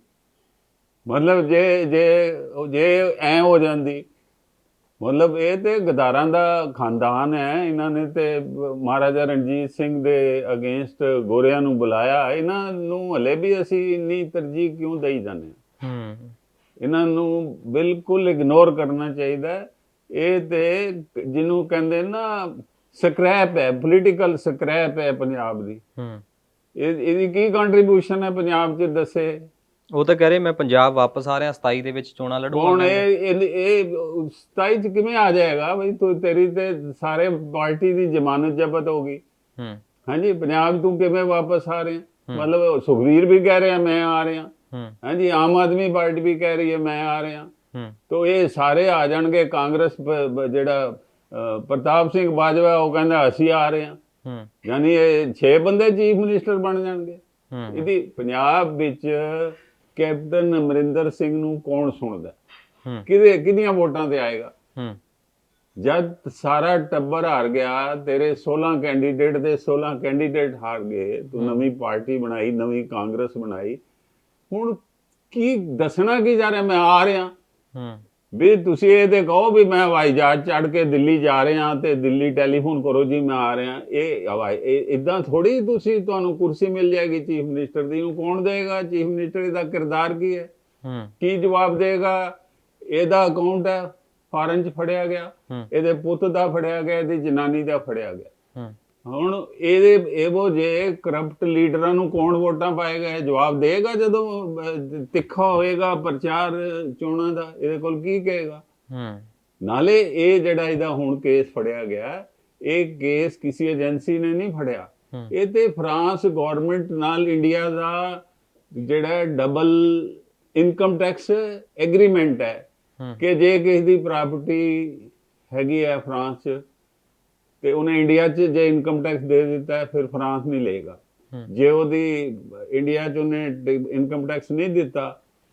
ਮਤਲਬ ਜੇ ਜੇ ਜੇ ਐ ਹੋ ਜਾਂਦੀ ਮਤਲਬ ਇਹ ਤੇ ਗਦਾਰਾਂ ਦਾ ਖਾਨਦਾਨ ਹੈ ਇਹਨਾਂ ਨੇ ਤੇ ਮਹਾਰਾਜਾ ਰਣਜੀਤ ਸਿੰਘ ਦੇ ਅਗੇਂਸਟ ਗੋਰਿਆਂ ਨੂੰ ਬੁਲਾਇਆ ਇਹਨਾਂ ਨੂੰ ਹਲੇ ਵੀ ਅਸੀਂ ਇੰਨੀ ਤਰਜੀਹ ਕਿਉਂ ਦੇਈ ਜਾਂਦੇ ਹਾਂ? ਇਹਨਾਂ ਨੂੰ ਬਿਲਕੁਲ ਇਗਨੋਰ ਕਰਨਾ ਚਾਹੀਦਾ। ਇਹ ਤੇ ਜਿਹਨੂੰ ਕਹਿੰਦੇ ਨਾ ਸਕ੍ਰੈਪ ਹੈ ਪੋਲੀਟੀਕਲ ਸਕ੍ਰੈਪ ਹੈ ਪੰਜਾਬ ਦੀ। ਹੂੰ। ਇਹ ਇਹਦੀ ਕੀ ਕੰਟਰੀਬਿਊਸ਼ਨ ਹੈ ਪੰਜਾਬ 'ਚ ਦੱਸੇ? ਉਹ ਤਾਂ ਕਹਿ ਰਹੇ ਮੈਂ ਪੰਜਾਬ ਵਾਪਸ ਆ ਰਿਹਾ 27 ਦੇ ਵਿੱਚ ਚੋਣਾਂ ਹੁਣ ਇਹ ਇਹ- ਇਹ 27 ਚ ਕਿਵੇਂ ਆ ਜਾਏਗਾ? ਬਈ ਤੂੰ ਤੇਰੀ ਤੇ ਸਾਰੇ ਪਾਰਟੀ ਦੀ ਜ਼ਮਾਨਤ ਜ਼ਬਤ ਹੋ ਗਈ। ਹੂੰ। ਹਾਂਜੀ ਪੰਜਾਬ ਤੂੰ ਕਿਵੇਂ ਵਾਪਸ ਆ ਰਿਹਾ? ਮਤਲਬ ਸੁਖਵੀਰ ਵੀ ਕਹਿ ਰਿਹਾ ਮੈਂ ਆ ਰਿਹਾ। ਹੂੰ। ਹਾਂਜੀ ਆਮ ਆਦਮੀ ਪਾਰਟੀ ਵੀ ਕਹਿ ਰਹੀ ਹੈ ਮੈਂ ਆ ਰਿਹਾ। ਹੂੰ। ਤੋ ਇਹ ਸਾਰੇ ਆ ਜਾਣਗੇ ਕਾਂਗਰਸ ਪ- ਜਿਹੜਾ ਅ, ਪ੍ਰਤਾਪ ਸਿੰਘ ਬਾਜਵਾ ਉਹ ਕਹਿੰਦਾ ਅਸੀਂ ਆ ਰਹੇ ਹਾਂ। ਹੂੰ। ਯਾਨੀ ਇਹ 6 ਬੰਦੇ ਚੀਫ ਮਿਨਿਸਟਰ ਬਣ ਜਾਣਗੇ। ਹੂੰ। ਇਹਦੀ ਪੰਜਾਬ ਵਿੱਚ ਕੈਪਟਨ ਅਮਰਿੰਦਰ ਸਿੰਘ ਨੂੰ ਕੌਣ ਸੁਣਦਾ? ਹੂੰ। ਕਿਹਦੇ ਕਿੰਨੀਆਂ ਵੋਟਾਂ ਤੇ ਆਏਗਾ? ਜਦ ਸਾਰਾ ਟੱਬਰ ਹਾਰ ਗਿਆ ਤੇਰੇ 16 ਕੈਂਡੀਡੇਟ ਦੇ 16 ਕੈਂਡੀਡੇਟ ਹਾਰ ਗਏ ਤੂੰ ਨਵੀਂ ਪਾਰਟੀ ਬਣਾਈ ਨਵੀਂ ਕਾਂਗਰਸ ਬਣਾਈ। ਹੁਣ ਕੀ ਦੱਸਣਾ ਕੀ ਜਾ ਰਿਹਾ? ਮੈਂ ਆ ਰਿਹਾ। ਵੀ ਤੁਸੀਂ ਇਹ ਤੇ ਕਹੋ ਵੀ ਮੈਂ ਹਵਾਈ ਜਹਾਜ਼ ਚੜ ਕੇ ਦਿੱਲੀ ਜਾ ਰਿਹਾ ਤੇ ਦਿੱਲੀ ਟੈਲੀਫੋਨ ਕਰੋ ਜੀ ਮੈਂ ਆ ਰਿਹਾ। ਇਹ ਹਵਾਈ ਇਦਾਂ ਥੋੜੀ ਤੁਸੀਂ ਤੁਹਾਨੂੰ ਕੁਰਸੀ ਮਿਲ ਜਾਏਗੀ ਚੀਫ ਮਿਨਿਸਟਰ ਦੀ। ਨੂੰ ਕੌਣ ਦੇਗਾ ਚੀਫ ਮਿਨਿਸਟਰ ਦਾ ਕਿਰਦਾਰ ਕੀ ਹੈ? ਕੀ ਜਵਾਬ ਦੇਗਾ ਇਹਦਾ ਅਕਾਊਂਟ ਹੈ ਫਾਰਨ ਚ ਫੜਿਆ ਗਿਆ। ਇਹਦੇ ਪੁੱਤ ਦਾ ਫੜਿਆ ਗਿਆ ਇਹਦੀ ਜਨਾਨੀ ਦਾ ਫੜਿਆ ਗਿਆ। ਹੁਣ ਇਹਦੇ ਇਹੋ ਜੇ ਕਰਪਟ ਲੀਡਰਾਂ ਨੂੰ ਕੌਣ ਵੋਟਾਂ ਪਾਏਗਾ? ਇਹ ਜਵਾਬ ਦੇਗਾ ਜਦੋਂ ਤਿੱਖਾ ਹੋਏਗਾ ਪ੍ਰਚਾਰ ਚੋਣਾਂ ਦਾ? ਇਹਦੇ ਕੋਲ ਕੀ ਕਹੇਗਾ? ਹੂੰ। ਨਾਲੇ ਇਹ ਜਿਹੜਾ ਇਹਦਾ ਹੁਣ ਕੇਸ ਫੜਿਆ ਗਿਆ ਇਹ ਕੇਸ ਕਿਸੇ ਏਜੰਸੀ ਨੇ ਨਹੀਂ ਫੜਿਆ। ਇਹ ਤੇ ਫਰਾਂਸ ਗਵਰਨਮੈਂਟ ਨਾਲ ਇੰਡੀਆ ਦਾ ਜਿਹੜਾ ਡਬਲ ਇਨਕਮ ਟੈਕਸ ਐਗਰੀਮੈਂਟ ਹੂੰ। ਕਿ ਜੇ ਕਿਸੇ ਦੀ ਪ੍ਰਾਪਰਟੀ ਹੈਗੀ ਹੈ ਫਰਾਂਸ 'ਚ ਤੇ ਉਹਨੇ ਇੰਡੀਆ 'ਚ ਜੇ ਇਨਕਮ ਟੈਕਸ ਦੇ ਦਿੱਤਾ ਫਿਰ ਫਰਾਂਸ ਨਹੀਂ ਲਏਗਾ। ਜੇ ਉਹਦੀ ਇੰਡੀਆ 'ਚ ਉਹਨੇ ਇਨਕਮ ਟੈਕਸ ਨਹੀਂ ਦਿੱਤਾ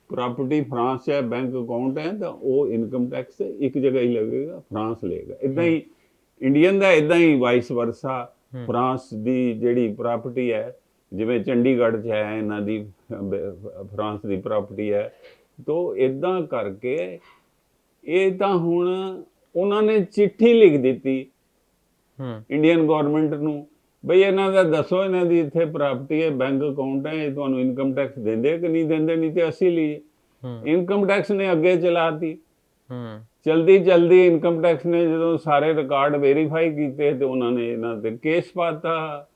ਪ੍ਰਾਪਰਟੀ ਫਰਾਂਸ 'ਚ ਹੈ ਬੈਂਕ ਅਕਾਊਂਟ ਹੈ ਤਾਂ ਉਹ ਇਨਕਮ ਟੈਕਸ ਇੱਕ ਜਗ੍ਹਾ ਹੀ ਲੱਗੇਗਾ ਫਰਾਂਸ ਲਏਗਾ। ਇਦਾਂ ਹੀ ਇੰਡੀਅਨ ਦਾ ਇਦਾਂ ਹੀ ਵਾਈਸ ਵਰਸਾ ਫਰਾਂਸ ਦੀ ਜਿਹੜੀ ਪ੍ਰਾਪਰਟੀ ਹੈ ਜਿਵੇਂ ਚੰਡੀਗੜ੍ਹ 'ਚ ਹੈ ਇਹਨਾਂ ਦੀ ਫਰਾਂਸ ਦੀ ਪ੍ਰਾਪਰਟੀ ਹੈ ਤੋਂ ਇਦਾਂ ਕਰਕੇ ਇਹ ਤਾਂ ਹੁਣ ਉਹਨਾਂ ਨੇ ਚਿੱਠੀ ਲਿਖ ਦਿੱਤੀ ਇੰਡੀਅਨ ਗਵਰਨਮੈਂਟ ਨੂੰ ਬਈ ਇਹਨਾਂ ਦਾ ਦੱਸੋ ਇਹਨਾਂ ਦੀ ਇੱਥੇ ਪ੍ਰਾਪਰਟੀ ਹੈ ਬੈਂਕ ਅਕਾਊਂਟ ਹੈ ਇਹ ਤੁਹਾਨੂੰ ਇਨਕਮ ਟੈਕਸ ਦਿੰਦੇ ਕਿ ਨਹੀਂ ਦਿੰਦੇ? ਨਹੀਂ ਤੇ ਅਸੀਂ ਲਈਏ। ਹੂੰ। ਇਨਕਮ ਟੈਕਸ ਨੇ ਅੱਗੇ ਚਲਾਤੀ। ਹੂੰ। ਜਲਦੀ ਜਲਦੀ ਇਨਕਮ ਟੈਕਸ ਨੇ ਜਦੋਂ ਸਾਰੇ ਰਿਕਾਰਡ ਵੈਰੀਫਾਈ ਕੀਤੇ ਤੇ ਉਹਨਾਂ ਨੇ ਇਹਨਾਂ ਤੇ ਕੇਸ ਪਾਤਾ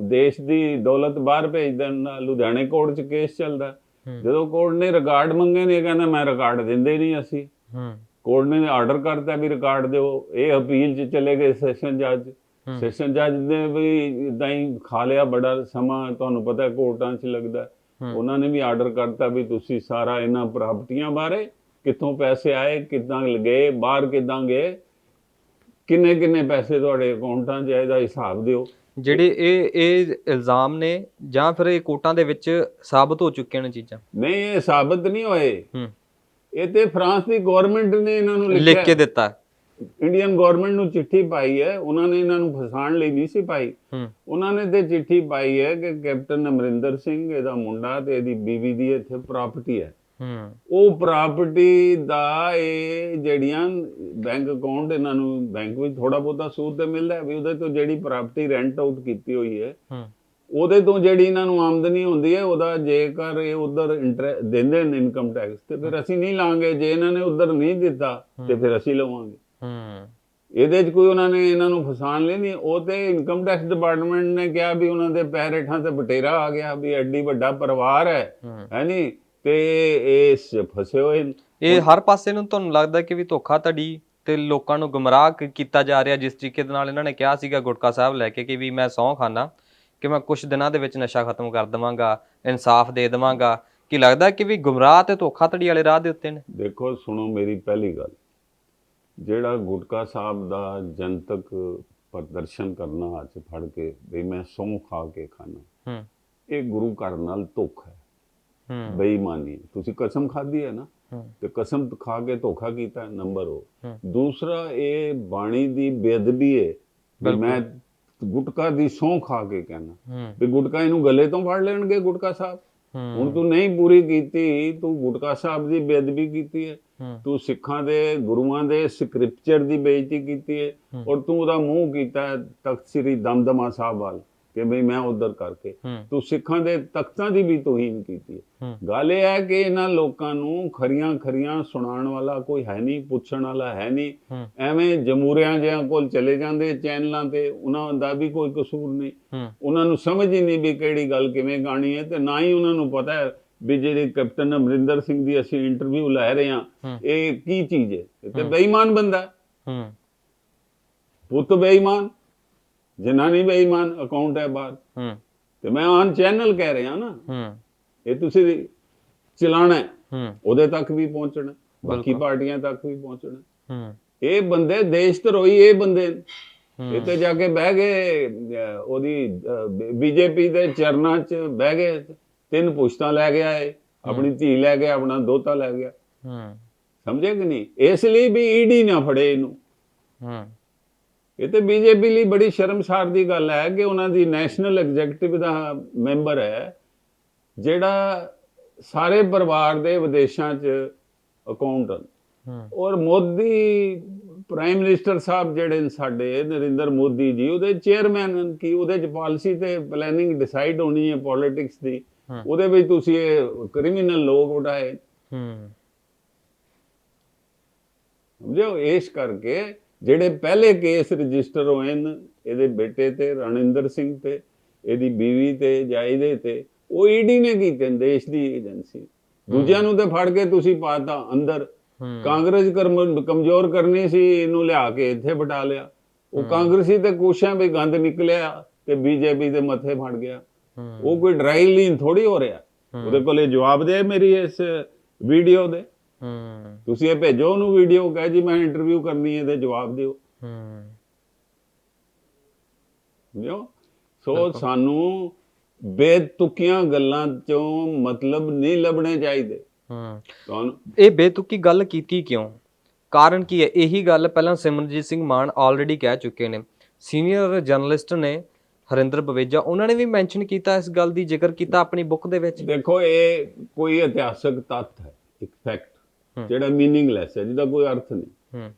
ਦੇਸ਼ ਦੀ ਦੌਲਤ ਬਾਹਰ ਭੇਜ ਦੇਣ ਲੁਧਿਆਣੇ ਕੋਰਟ 'ਚ ਕੇਸ ਚੱਲਦਾ। ਜਦੋਂ ਕੋਰਟ ਨੇ ਰਿਕਾਰਡ ਮੰਗੇ ਨੇ ਕਹਿੰਦਾ ਮੈਂ ਰਿਕਾਰਡ ਦਿੰਦੇ ਨਹੀਂ ਅਸੀਂ। ਹੂੰ। ਕੋਰਟ ਨੇ ਆਰਡਰ ਕਰਤਾ ਵੀ ਰਿਕਾਰਡ ਦਿਓ। ਇਹ ਅਪੀਲ 'ਚ ਚਲੇ ਗਏ ਸੈਸ਼ਨ ਜੱਜ। ਸੈਸ਼ਨ ਜੱਜ ਨੇ ਵੀ ਇਦਾਂ ਹੀ ਖਾ ਲਿਆ ਬੜਾ ਸਮਾਂ ਤੁਹਾਨੂੰ ਪਤਾ ਕੋਰਟਾਂ 'ਚ ਲੱਗਦਾ। ਉਹਨਾਂ ਨੇ ਵੀ ਆਰਡਰ ਕਰਤਾ ਵੀ ਤੁਸੀਂ ਸਾਰਾ ਇਹਨਾਂ ਪ੍ਰਾਪਰਟੀਆਂ ਬਾਰੇ ਕਿੱਥੋਂ ਪੈਸੇ ਆਏ ਕਿੱਦਾਂ ਗਏ ਬਾਹਰ ਕਿੱਦਾਂ ਗਏ ਕਿੰਨੇ ਕਿੰਨੇ ਪੈਸੇ ਤੁਹਾਡੇ ਅਕਾਊਂਟਾਂ 'ਚ ਇਹਦਾ ਹਿਸਾਬ ਦਿਓ। ਜਿਹੜੇ ਇਹ ਇਹ ਇਲਜ਼ਾਮ ਨੇ ਜਾਂ ਫਿਰ ਇਹ ਕੋਰਟਾਂ ਦੇ ਵਿੱਚ ਸਾਬਤ ਹੋ ਚੁੱਕੀਆਂ ਨੇ ਚੀਜ਼ਾਂ? ਨਹੀਂ ਇਹ ਸਾਬਤ ਨਹੀਂ ਹੋਏ। ਇਹ ਤੇ ਫਰਾਂਸ ਦੀ ਗਵਰਨਮੈਂਟ ਨੇ ਇਹਨਾਂ ਨੂੰ ਲਿਖ ਕੇ ਦਿੱਤਾ। ਇੰਡੀਅਨ ਗਵਰਨਮੈਂਟ ਨੂੰ ਚਿੱਠੀ ਪਾਈ ਹੈ। ਉਹਨਾਂ ਨੇ ਇਹਨਾਂ ਨੂੰ ਫਸਾਉਣ ਲਈ ਨਹੀਂ ਸੀ ਪਾਈ। ਉਹਨਾਂ ਨੇ ਤੇ ਚਿੱਠੀ ਪਾਈ ਹੈ ਕਿ ਕੈਪਟਨ ਅਮਰਿੰਦਰ ਸਿੰਘ ਇਹਦਾ ਮੁੰਡਾ ਤੇ ਇਹਦੀ ਬੀਵੀ ਦੀ ਇੱਥੇ ਪ੍ਰਾਪਰਟੀ ਹੈ। ਉਹ ਪ੍ਰਾਪਰਟੀ ਦਾ ਇਹ ਜਿਹੜੀਆਂ ਬੈਂਕ ਅਕਾਊਂਟ ਇਹਨਾਂ ਨੂੰ ਬੈਂਕ ਵਿੱਚ ਥੋੜਾ ਬਹੁਤਾ ਸੂਦ ਤੇ ਮਿਲਦਾ ਵੀ ਉਹਦੇ ਤੋਂ ਜਿਹੜੀ ਪ੍ਰਾਪਰਟੀ ਰੈਂਟ ਆਊਟ ਕੀਤੀ ਹੋਈ ਹੂੰ। ਉਹਦੇ ਤੋਂ ਜਿਹੜੀ ਇਹਨਾਂ ਨੂੰ ਆਮਦਨੀ ਹੁੰਦੀ ਹੈ ਉਹਦਾ ਜੇਕਰ ਇਹ ਉਧਰ ਦਿੰਦੇ ਨੇ ਇਨਕਮ ਟੈਕਸ ਤੇ ਫਿਰ ਅਸੀਂ ਨਹੀਂ ਲਾਂਗੇ। ਜੇ ਇਹਨਾਂ ਨੇ ਉਧਰ ਨਹੀਂ ਦਿੱਤਾ ਤੇ ਫਿਰ ਅਸੀਂ ਲਵਾਂਗੇ। ਹੂੰ। ਇਹਦੇ 'ਚ ਕੋਈ ਉਹਨਾਂ ਨੇ ਇਹਨਾਂ ਨੂੰ ਫਸਾਣ ਲਈ ਨਹੀਂ। ਉਹ ਤੇ ਇਨਕਮ ਟੈਕਸ ਡਿਪਾਰਟਮੈਂਟ ਨੇ ਕਿਹਾ ਵੀ ਉਹਨਾਂ ਦੇ ਪੈਰ ਹੇਠਾਂ ਤੇ ਬਟੇਰਾ ਆ ਗਿਆ ਵੀ ਐਡੀ ਵੱਡਾ ਪਰਿਵਾਰ ਹੈ। ਹੂੰ। ਹੈ ਨਹੀਂ ਤੇ ਇਸ ਫਸੇ ਹੋਏ। ਇਹ ਹਰ ਪਾਸੇ ਨੂੰ ਤੁਹਾਨੂੰ ਲੱਗਦਾ ਕਿ ਵੀ ਧੋਖਾਧੜੀ ਤੇ ਲੋਕਾਂ ਨੂੰ ਗੁੰਮਰਾਹ ਕੀਤਾ ਜਾ ਰਿਹਾ ਜਿਸ ਤਰੀਕੇ ਦੇ ਨਾਲ ਇਹਨਾਂ ਨੇ ਕਿਹਾ ਸੀਗਾ ਗੁਟਕਾ ਸਾਹਿਬ ਲੈ ਕੇ ਕਿ ਵੀ ਮੈਂ ਸਹੁੰ ਖਾਨਾ। ਕਿ ਮੈਂ ਕੁਝ ਦਿਨਾਂ ਦੇ ਵਿੱਚ ਨਸ਼ਾ ਖਤਮ ਕਰ ਦੇਵਾਂਗਾ ਇਨਸਾਫ ਦੇ ਦੇਵਾਂਗਾ। ਕੀ ਲੱਗਦਾ ਕਿ ਵੀ ਗੁੰਮਰਾਹ ਤੇ ਧੋਖਾਧੜੀ ਵਾਲੇ ਰਾਹ ਦੇ ਉੱਤੇ ਨੇ? ਦੇਖੋ ਸੁਣੋ ਮੇਰੀ ਪਹਿਲੀ ਗੱਲ। ਜਿਹੜਾ ਗੁਟਕਾ ਸਾਹਿਬ ਦਾ ਜਨਤਕ ਪ੍ਰਦਰਸ਼ਨ ਕਰਨਾ ਹੱਥ ਫੜ ਕੇ ਵੀ ਮੈਂ ਸਹੁੰ ਖਾ ਕੇ ਖਾਣਾ ਹੂੰ। ਇਹ ਗੁਰੂ ਘਰ ਨਾਲ ਧੋਖਾ ਹੈ। ਹੂੰ। ਬੇਈਮਾਨੀ। ਤੁਸੀਂ ਕਸਮ ਖਾਧੀ ਹੈ ਨਾ? ਤੇ ਕਸਮ ਖਾ ਕੇ ਧੋਖਾ ਕੀਤਾ ਨੰਬਰ ਉਹ। ਦੂਸਰਾ ਇਹ ਬਾਣੀ ਦੀ ਬੇਅਦਬੀ ਹੈ। ਮੈਂ ਗੁਟਕਾ ਦੀ ਸਹੁੰ ਖਾ ਕੇ ਕਹਿਣਾ। ਹੂੰ। ਵੀ ਗੁਟਕਾ ਇਹਨੂੰ ਗਲੇ ਤੋਂ ਫੜ ਲੈਣਗੇ ਗੁਟਕਾ ਸਾਹਿਬ। ਹੁਣ ਤੂੰ ਨਹੀਂ ਪੂਰੀ ਕੀਤੀ ਤੂੰ ਗੁਟਕਾ ਸਾਹਿਬ ਦੀ ਬੇਅਦਬੀ ਕੀਤੀ ਹੈ। ਤੂੰ ਸਿੱਖਾਂ ਦੇ ਗੁਰੂਆਂ ਦੇ ਸਕ੍ਰਿਪਚਰ ਦੀ ਬੇਇੱਜ਼ਤੀ ਕੀਤੀ ਹੈ। ਔਰ ਤੂੰ ਉਹਦਾ ਮੂੰਹ ਕੀਤਾ ਤਖਤ ਸ੍ਰੀ ਦਮਦਮਾ ਸਾਹਿਬ ਵੱਲ। ਕਿ ਬਈ ਮੈਂ ਉਧਰ ਕਰਕੇ। ਤੂੰ ਸਿੱਖਾਂ ਦੇ ਤਖਤਾਂ ਦੀ ਵੀ ਤੋਹੀਨ ਕੀਤੀ ਹੈ। ਗੱਲ ਇਹ ਹੈ ਕਿ ਇਹਨਾਂ ਲੋਕਾਂ ਨੂੰ ਖਰੀਆਂ ਖਰੀਆਂ ਸੁਣਾਉਣ ਵਾਲਾ ਕੋਈ ਹੈ ਨਹੀਂ ਪੁੱਛਣ ਵਾਲਾ ਹੈ ਨਹੀਂ। ਐਵੇਂ ਜਮੂਰਿਆਂ ਜਿਹਾਂ ਕੋਲ ਚਲੇ ਜਾਂਦੇ ਚੈਨਲਾਂ ਤੇ ਉਹਨਾਂ ਦਾ ਵੀ ਕੋਈ ਕਸੂਰ ਨਹੀਂ। ਉਹਨਾਂ ਨੂੰ ਸਮਝ ਹੀ ਨਹੀਂ ਵੀ ਕਿਹੜੀ ਗੱਲ ਕਿਵੇਂ ਗਾਣੀ ਹੈ ਤੇ ਨਾ ਹੀ ਉਹਨਾਂ ਨੂੰ ਪਤਾ ਹੈ ਵੀ ਜਿਹੜੇ ਕੈਪਟਨ ਅਮਰਿੰਦਰ ਸਿੰਘ ਦੀ ਅਸੀਂ ਇੰਟਰਵਿਊ ਲੈ ਰਹੇ ਹਾਂ। ਇਹ ਕੀ ਚੀਜ਼ ਹੈ। ਤੇ ਬੇਈਮਾਨ ਬੰਦਾ ਹੈ। ਹੂੰ। ਪੁੱਤ ਬੇਈਮਾਨ। ਜਨਾਨੀ ਬੇਈਮਾਨ ਅਕਾਊਂਟ ਹੈ ਬਾਹਰ। ਹੂੰ। ਤੇ ਮੈਂ ਆਨ ਚੈਨਲ ਕਹਿ ਰਿਹਾ ਨਾ। ਹੂੰ। ਇਹ ਤੁਸੀਂ ਚਲਾਣਾ ਹੈ। ਉਹਦੇ ਤੱਕ ਵੀ ਪਹੁੰਚਣਾ। ਬਾਕੀ। ਪਾਰਟੀਆਂ ਤੱਕ ਵੀ ਪਹੁੰਚਣਾ। ਹੂੰ। ਇਹ ਬੰਦੇ ਦੇਸ਼ ਧਰੋਹੀ ਇਹ ਬੰਦੇ। ਇੱਥੇ ਜਾ ਕੇ ਬਹਿ ਗਏ ਉਹਦੀ ਬੀਜੇਪੀ ਦੇ ਚਰਨਾਂ 'ਚ ਬਹਿ ਗਏ। ਤਿੰਨ ਪੁਸ਼ਤਾਂ ਲੈ ਗਿਆ ਏ ਆਪਣੀ ਧੀ ਲੈ ਗਿਆ ਆਪਣਾ ਦੋਤਾ ਲੈ ਗਿਆ। ਹੂੰ। ਸਮਝੇ ਕਿ ਨਹੀਂ? ਇਸ ਲਈ ਵੀ ਈਡੀ ਨਾ ਫੜੇ ਇਹਨੂੰ। ਹੂੰ। ਇਹ ਤੇ ਬੀਜੇਪੀ ਲਈ ਬੜੀ ਸ਼ਰਮਸਾਰ ਦੀ ਗੱਲ ਹੈ ਕਿ ਉਹਨਾਂ ਦੀ ਨੈਸ਼ਨਲ ਐਗਜ਼ੀਕਟਿਵ ਦਾ ਮੈਂਬਰ ਹੈ ਜਿਹੜਾ ਸਾਰੇ ਪਰਿਵਾਰ ਦੇ ਵਿਦੇਸ਼ਾਂ 'ਚ ਅਕਾਊਂਟ ਹਨ ਹੂੰ। ਔਰ ਮੋਦੀ ਪ੍ਰਾਈਮ ਮਿਨਿਸਟਰ ਸਾਹਿਬ ਜਿਹੜੇ ਨੇ ਸਾਡੇ ਨਰਿੰਦਰ ਮੋਦੀ ਜੀ ਉਹਦੇ ਚੇਅਰਮੈਨ ਹਨ ਕਿ ਉਹਦੇ ਚ ਪਾਲਿਸੀ ਤੇ ਪਲੈਨਿੰਗ ਡਿਸਾਈਡ ਹੋਣੀ ਹੈ ਪੋਲਿਟਿਕਸ ਦੀ। ਉਹਦੇ ਵਿੱਚ ਤੁਸੀਂ ਇਹ ਕ੍ਰਿਮੀਨਲ ਲੋਕ ਉਠਾਏ ਹੂੰ। ਸਮਝੋ ਇਸ ਕਰਕੇ ਜਿਹੜੇ ਪਹਿਲੇ ਕੇਸ ਰਜਿਸਟਰ ਹੋਏ ਨੇ ਇਹਦੇ ਬੇਟੇ ਤੇ ਰਣਿੰਦਰ ਸਿੰਘ ਤੇ ਇਹਦੀ ਬੀਵੀ ਤੇ ਜਾਂ ਇਹਦੇ ਤੇ ਉਹ ਈਡੀ ਨੇ ਕੀਤੇ ਦੇਸ਼ ਦੀ ਏਜੰਸੀ। ਦੂਜਿਆਂ ਨੂੰ ਤੇ ਫੜ ਕੇ ਤੁਸੀਂ ਪਾਤਾ ਅੰਦਰ। ਕਾਂਗਰਸ ਕਰਮ- ਕਮਜ਼ੋਰ ਕਰਨੀ ਸੀ ਇਹਨੂੰ ਲਿਆ ਕੇ ਇੱਥੇ ਬਿਠਾ ਲਿਆ। ਉਹ ਕਾਂਗਰਸੀ ਤੇ ਕੋਸ਼ਿਸ਼ਾਂ ਵੀ ਗੰਦ ਨਿਕਲਿਆ ਤੇ ਬੀਜੇਪੀ ਦੇ ਮੱਥੇ ਫੜ ਗਿਆ। ਉਹ ਕੋਈ ਡਰਾਈ ਲੀਨ ਥੋੜੀ ਹੋ ਰਿਹਾ। ਉਹਦੇ ਕੋਲੇ ਜਵਾਬ ਦੇ ਮੇਰੀ ਇਸ ਵੀਡੀਓ ਦੇ। ਹੂੰ। ਤੁਸੀਂ ਇਹ ਭੇਜੋ ਉਹਨੂੰ ਵੀਡੀਓ ਕਹੇ ਜੀ ਮੈਂ ਇੰਟਰਵਿਊ ਕਰਨੀ ਹੈ ਤੇ ਜਵਾਬ ਦਿਓ। ਹੂੰ। ਸਮਝੋ ਸੋ ਸਾਨੂੰ ਬੇਤੁਕੀਆਂ ਗੱਲਾਂ ਚੋਂ ਮਤਲਬ ਨਹੀਂ ਲੱਭਣੇ ਚਾਹੀਦੇ। ਹੂੰ। ਤੁਹਾਨੂੰ ਇਹ ਬੇਤੁਕੀ ਗੱਲ ਕੀਤੀ ਕਿਉਂ? ਕਾਰਨ ਕੀ ਹੈ? ਇਹੀ ਗੱਲ ਪਹਿਲਾਂ ਸਿਮਰਨਜੀਤ ਸਿੰਘ ਮਾਨ ਆਲਰੇਡੀ ਕਹਿ ਚੁੱਕੇ ਨੇ। ਸੀਨੀਅਰ ਜਰਨਲਿਸਟ ਨੇ ਹਰਿੰਦਰ ਬਵੇਜਾ ਉਹਨਾਂ ਨੇ ਵੀ ਮੈਂਸ਼ਨ ਕੀਤਾ ਇਸ ਗੱਲ ਦੀ ਜ਼ਿਕਰ ਕੀਤਾ ਆਪਣੀ ਬੁੱਕ ਦੇ ਵਿੱਚ। ਦੇਖੋ ਇਹ ਕੋਈ ਇਤਿਹਾਸਕ ਤੱਥ ਹੈ ਇੱਕ ਫੈਕਟ। ਜਿਹੜਾ ਮੀਨਿੰਗਲੈਸ ਹੈ ਜਿਹਦਾ ਕੋਈ ਅਰਥ ਨਹੀਂ।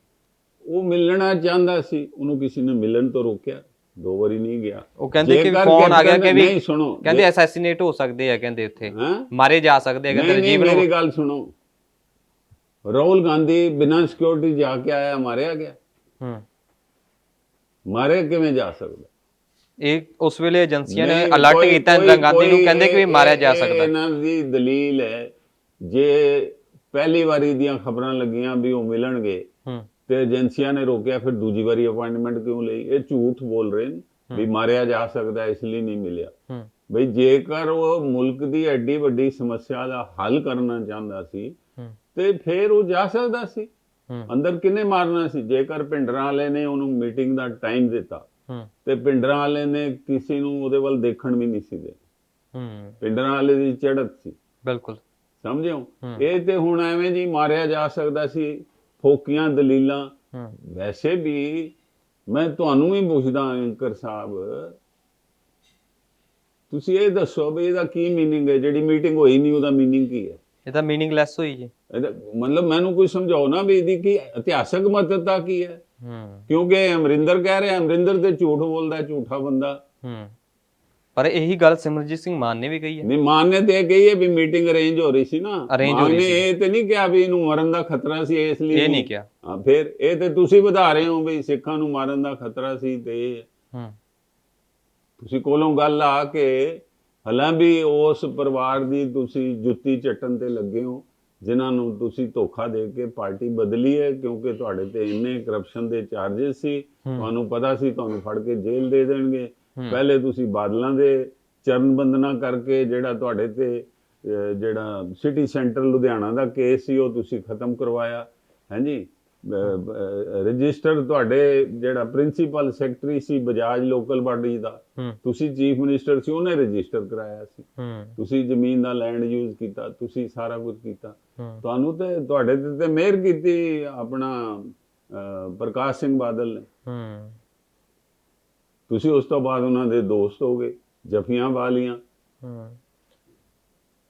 ਉਹ ਮਿਲਣਾ ਚਾਹੁੰਦਾ ਸੀ ਉਹਨੂੰ ਕਿਸੇ ਨੇ ਮਿਲਣ ਤੋਂ ਰੋਕਿਆ ਦੋ ਵਾਰੀ ਨਹੀਂ ਗਿਆ। ਉਹ ਕਹਿੰਦੇ ਕਿ ਫੋਨ ਆ ਗਿਆ ਕਿ ਵੀ ਨਹੀਂ ਸੁਣੋ ਕਹਿੰਦੇ ਅਸੈਸੀਨੇਟ ਹੋ ਸਕਦੇ ਆ ਕਹਿੰਦੇ ਉੱਥੇ। ਮਾਰੇ ਜਾ ਸਕਦੇ ਆ ਕਹਿੰਦੇ ਰਜੀਵ ਨੂੰ। ਮੇਰੀ ਗੱਲ ਸੁਣੋ। ਰਾਹੁਲ ਗਾਂਧੀ ਬਿਨਾਂ ਸਿਕਿਉਰਿਟੀ ਜਾ ਕੇ ਆਇਆ ਮਾਰਿਆ ਗਿਆ। ਹੂੰ। ਮਾਰੇ ਕਿਵੇਂ ਜਾ ਸਕਦਾ? ਇਹ ਉਸ ਵੇਲੇ ਏਜੰਸੀਆਂ ਨੇ ਅਲਰਟ ਕੀਤਾ ਇੰਦਰਾ ਗਾਂਧੀ ਨੂੰ ਕਹਿੰਦੇ ਕਿ ਵੀ ਮਾਰਿਆ ਜਾ ਸਕਦਾ। ਇਹਨਾਂ ਦੀ ਦਲੀਲ ਹੈ। ਜੇ ਪਹਿਲੀ ਵਾਰੀ ਦੀਆਂ ਖਬਰਾਂ ਲੱਗੀਆਂ ਵੀ ਉਹ ਮਿਲਣਗੇ। ਤੇ ਏਜੰਸੀਆਂ ਨੇ ਰੋਕਿਆ ਫਿਰ ਦੂਜੀ ਵਾਰੀ ਅਪਾਇੰਟਮੈਂਟ ਕਿਉਂ ਲਈ? ਇਹ ਝੂਠ ਬੋਲ ਰਹੇ ਨੇ ਵੀ ਮਾਰਿਆ ਜਾ ਸਕਦਾ ਇਸ ਲਈ ਨਹੀਂ ਮਿਲਿਆ। ਬਈ ਜੇਕਰ ਉਹ ਮੁਲਕ ਦੀ ਐਡੀ ਵੱਡੀ ਸਮੱਸਿਆ ਦਾ ਹੱਲ ਕਰਨਾ ਚਾਹੁੰਦਾ ਸੀ ਤੇ ਫਿਰ ਉਹ ਜਾ ਸਕਦਾ ਸੀ। ਅੰਦਰ ਕਿੰਨੇ ਮਾਰਨਾ ਸੀ? ਜੇਕਰ ਪਿੰਡਰਾਂ ਵਾਲੇ ਨੇ ਉਹਨੂੰ ਮੀਟਿੰਗ ਦਾ ਟਾਈਮ ਦਿੱਤਾ ਤੇ ਪਿੰਡਰਾਂ ਵਾਲੇ ਨੇ ਕਿਸੇ ਨੂੰ ਉਹਦੇ ਵੱਲ ਦੇਖਣ ਵੀ ਨਹੀਂ ਸੀ ਦੇ। ਹੂੰ। ਪਿੰਡਰਾਂ ਵਾਲੇ ਦੀ ਚੜ੍ਹਤ ਸੀ। ਬਿਲਕੁਲ। ਸਮਝਿਓ। ਇਹ ਤੇ ਹੁਣ ਐਵੇਂ ਜੀ ਮਾਰਿਆ ਜਾ ਸਕਦਾ ਸੀ ਫੋਕੀਆਂ ਦਲੀਲਾਂ। ਵੈਸੇ ਵੀ ਮੈਂ ਤੁਹਾਨੂੰ ਵੀ ਪੁੱਛਦਾ ਐਂਕਰ ਸਾਹਿਬ। ਤੁਸੀਂ ਇਹ ਦੱਸੋ ਵੀ ਇਹਦਾ ਕੀ ਮੀਨਿੰਗ ਹੈ? ਜਿਹੜੀ ਮੀਟਿੰਗ ਹੋਈ ਨਹੀਂ ਉਹਦਾ ਮੀਨਿੰਗ ਕੀ ਹੈ? ਇਹ ਤਾਂ ਮੀਨਿੰਗਲੈਸ ਹੋਈ ਜੀ। ਇਹਦਾ ਮਤਲਬ ਮੈਨੂੰ ਕੋਈ ਸਮਝਾਓ ਨਾ ਵੀ ਇਹਦੀ ਕੀ ਇਤਿਹਾਸਕ ਮਹੱਤਤਾ ਕੀ ਹੈ? ਹੂੰ। ਕਿਉਂਕਿ ਅਮਰਿੰਦਰ ਕਹਿ ਰਿਹਾ ਅਮਰਿੰਦਰ ਤੇ ਝੂਠ ਬੋਲਦਾ ਝੂਠਾ ਬੰਦਾ। ਹੂੰ। ਪਰ ਇਹੀ ਗੱਲ ਸਿਮਰਜੀਤ ਸਿੰਘ ਮਾਨ ਨੇ ਵੀ ਕਹੀ ਹੈ। ਨਹੀਂ ਮਾਨ ਨੇ ਤੇ ਕਹੀ ਹੈ ਵੀ ਮੀਟਿੰਗ ਅਰੇਂਜ ਹੋ ਰਹੀ ਸੀ ਨਾ। Arrange ਹੋ ਰਹੀ ਸੀ। ਇਹ ਤੇ ਨਹੀਂ ਕਿਹਾ ਵੀ ਇਹਨੂੰ ਮਰਨ ਦਾ ਖਤਰਾ ਸੀ ਇਸ ਲਈ ਇਹ ਨਹੀਂ ਕਿਹਾ। ਹਾਂ ਫਿਰ ਇਹ ਤੇ ਤੁਸੀਂ ਵਧਾ ਰਹੇ ਹੋ ਵੀ ਸਿੱਖਾਂ ਨੂੰ ਮਾਰਨ ਦਾ ਖਤਰਾ ਸੀ ਤੇ ਇਹ ਹੈ। ਹੂੰ। ਤੁਸੀਂ ਕੋਲੋਂ ਗੱਲ ਆ ਕੇ ਹਲਾਂ ਵੀ ਉਸ ਪਰਿਵਾਰ ਦੀ ਤੁਸੀਂ ਜੁੱਤੀ ਚੱਟਣ ਤੇ ਲੱਗੇ ਹੋ ਜਿਨ੍ਹਾਂ ਨੂੰ ਤੁਸੀਂ ਧੋਖਾ ਦੇ ਕੇ ਪਾਰਟੀ ਬਦਲੀ ਹੈ ਕਿਉਂਕਿ ਤੁਹਾਡੇ ਤੇ ਇੰਨੇ ਕਰਪਸ਼ਨ ਦੇ ਚਾਰजेस ਸੀ। ਤੁਹਾਨੂੰ ਪਤਾ ਸੀ ਤੁਹਾਨੂੰ ਫੜ ਕੇ ਜੇਲ੍ਹ ਦੇ ਦੇਣਗੇ। ਪਹਿਲੇ ਤੁਸੀਂ ਬਾਦਲਾਂ ਦੇ ਚਰਨ ਬੰਦਨਾ ਕਰਕੇ ਜਿਹੜਾ ਤੁਹਾਡੇ ਤੇ ਜਿਹੜਾ ਸਿਟੀ ਸੈਂਟਰ ਲੁਧਿਆਣਾ ਦਾ ਕੇਸ ਸੀ ਉਹ ਤੁਸੀਂ ਖਤਮ ਕਰਵਾਇਆ। ਹਾਂਜੀ? ਰਜਿਸਟਰ ਤੁਹਾਡੇ ਜਿਹੜਾ ਪ੍ਰਿੰਸੀਪਲ ਸੈਕਟਰੀ ਸੀ ਬਜਾਜ ਲੋਕਲ ਬਾਡੀ ਦਾ ਤੁਸੀਂ ਚੀਫ ਮਿਨਿਸਟਰ ਸੀ ਉਹਨੇ ਰਜਿਸਟਰ ਕਰਾਇਆ ਸੀ। ਤੁਸੀਂ ਜ਼ਮੀਨ ਦਾ ਲੈਂਡ ਯੂਜ਼ ਕੀਤਾ ਤੁਸੀਂ ਸਾਰਾ ਕੁਝ ਕੀਤਾ। ਤੁਹਾਨੂੰ ਤੇ ਤੁਹਾਡੇ ਤੇ ਮਿਹਰ ਕੀਤੀ ਆਪਣਾ ਪ੍ਰਕਾਸ਼ ਸਿੰਘ ਬਾਦਲ ਨੇ। ਤੁਸੀਂ ਉਸ ਤੋਂ ਬਾਅਦ ਉਹਨਾਂ ਦੇ ਦੋਸਤ ਹੋ ਗਏ ਜਫੀਆਂ ਵਾਲੀਆਂ।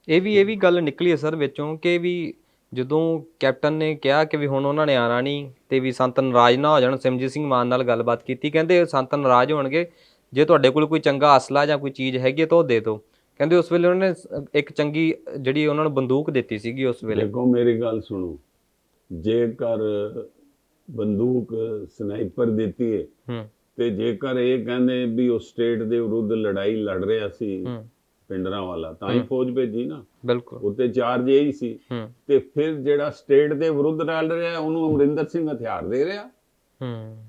ਇਹ ਵੀ ਇਹ ਵੀ ਗੱਲ ਨਿਕਲੀ ਹੈ ਸਰ ਵਿੱਚੋਂ ਕਿ ਵੀ ਜਦੋਂ ਕੈਪਟਨ ਨੇ ਕਿਹਾ ਕਿ ਵੀ ਹੁਣ ਉਹਨਾਂ ਨੇ ਆਣਾ ਨਹੀਂ ਤੇ ਵੀ ਸੰਤ ਨਾਰਾਜ਼ ਨਾ ਹੋ ਜਾਣ ਸਿਮਰਜੀਤ ਸਿੰਘ ਮਾਨ ਨਾਲ ਗੱਲਬਾਤ ਕੀਤੀ ਕਹਿੰਦੇ ਸੰਤ ਨਾਰਾਜ਼ ਹੋਣਗੇ ਜੇ ਤੁਹਾਡੇ ਕੋਲ ਕੋਈ ਚੰਗਾ ਅਸਲਾ ਜਾਂ ਕੋਈ ਚੀਜ਼ ਹੈਗੀ ਹੈ ਤਾਂ ਉਹ ਦੇ ਦਿਓ। ਕਹਿੰਦੇ ਉਸ ਵੇਲੇ ਉਹਨਾਂ ਨੇ ਇੱਕ ਚੰਗੀ ਜਿਹੜੀ ਉਹਨਾਂ ਨੂੰ ਬੰਦੂਕ ਦਿੱਤੀ ਸੀਗੀ ਉਸ ਵੇਲੇ। ਦੇਖੋ ਮੇਰੀ ਗੱਲ ਸੁਣੋ ਜੇਕਰ ਬੰਦੂਕ ਸਨਾਈਪਰ ਦਿੱਤੀ ਹੂੰ। ਤੇ ਜੇਕਰ ਇਹ ਕਹਿੰਦੇ ਵੀ ਉਹ ਸਟੇਟ ਦੇ ਵਿਰੁੱਧ ਲੜਾਈ ਲੜ ਰਿਹਾ ਸੀ ਹੂੰ। ਪਿੰਡਰਾਂ ਵਾਲਾ ਤਾਂ ਹੀ ਫੌਜ ਭੇਜੀ ਨਾ। ਬਿਲਕੁਲ। ਉੱਤੇ ਚਾਰਜ ਇਹ ਹੀ ਸੀ। ਹੂੰ। ਤੇ ਫਿਰ ਜਿਹੜਾ ਸਟੇਟ ਦੇ ਵਿਰੁੱਧ ਲੜ ਰਿਹਾ ਉਹਨੂੰ ਅਮਰਿੰਦਰ ਸਿੰਘ ਹਥਿਆਰ ਦੇ ਰਿਹਾ। ਹੂੰ।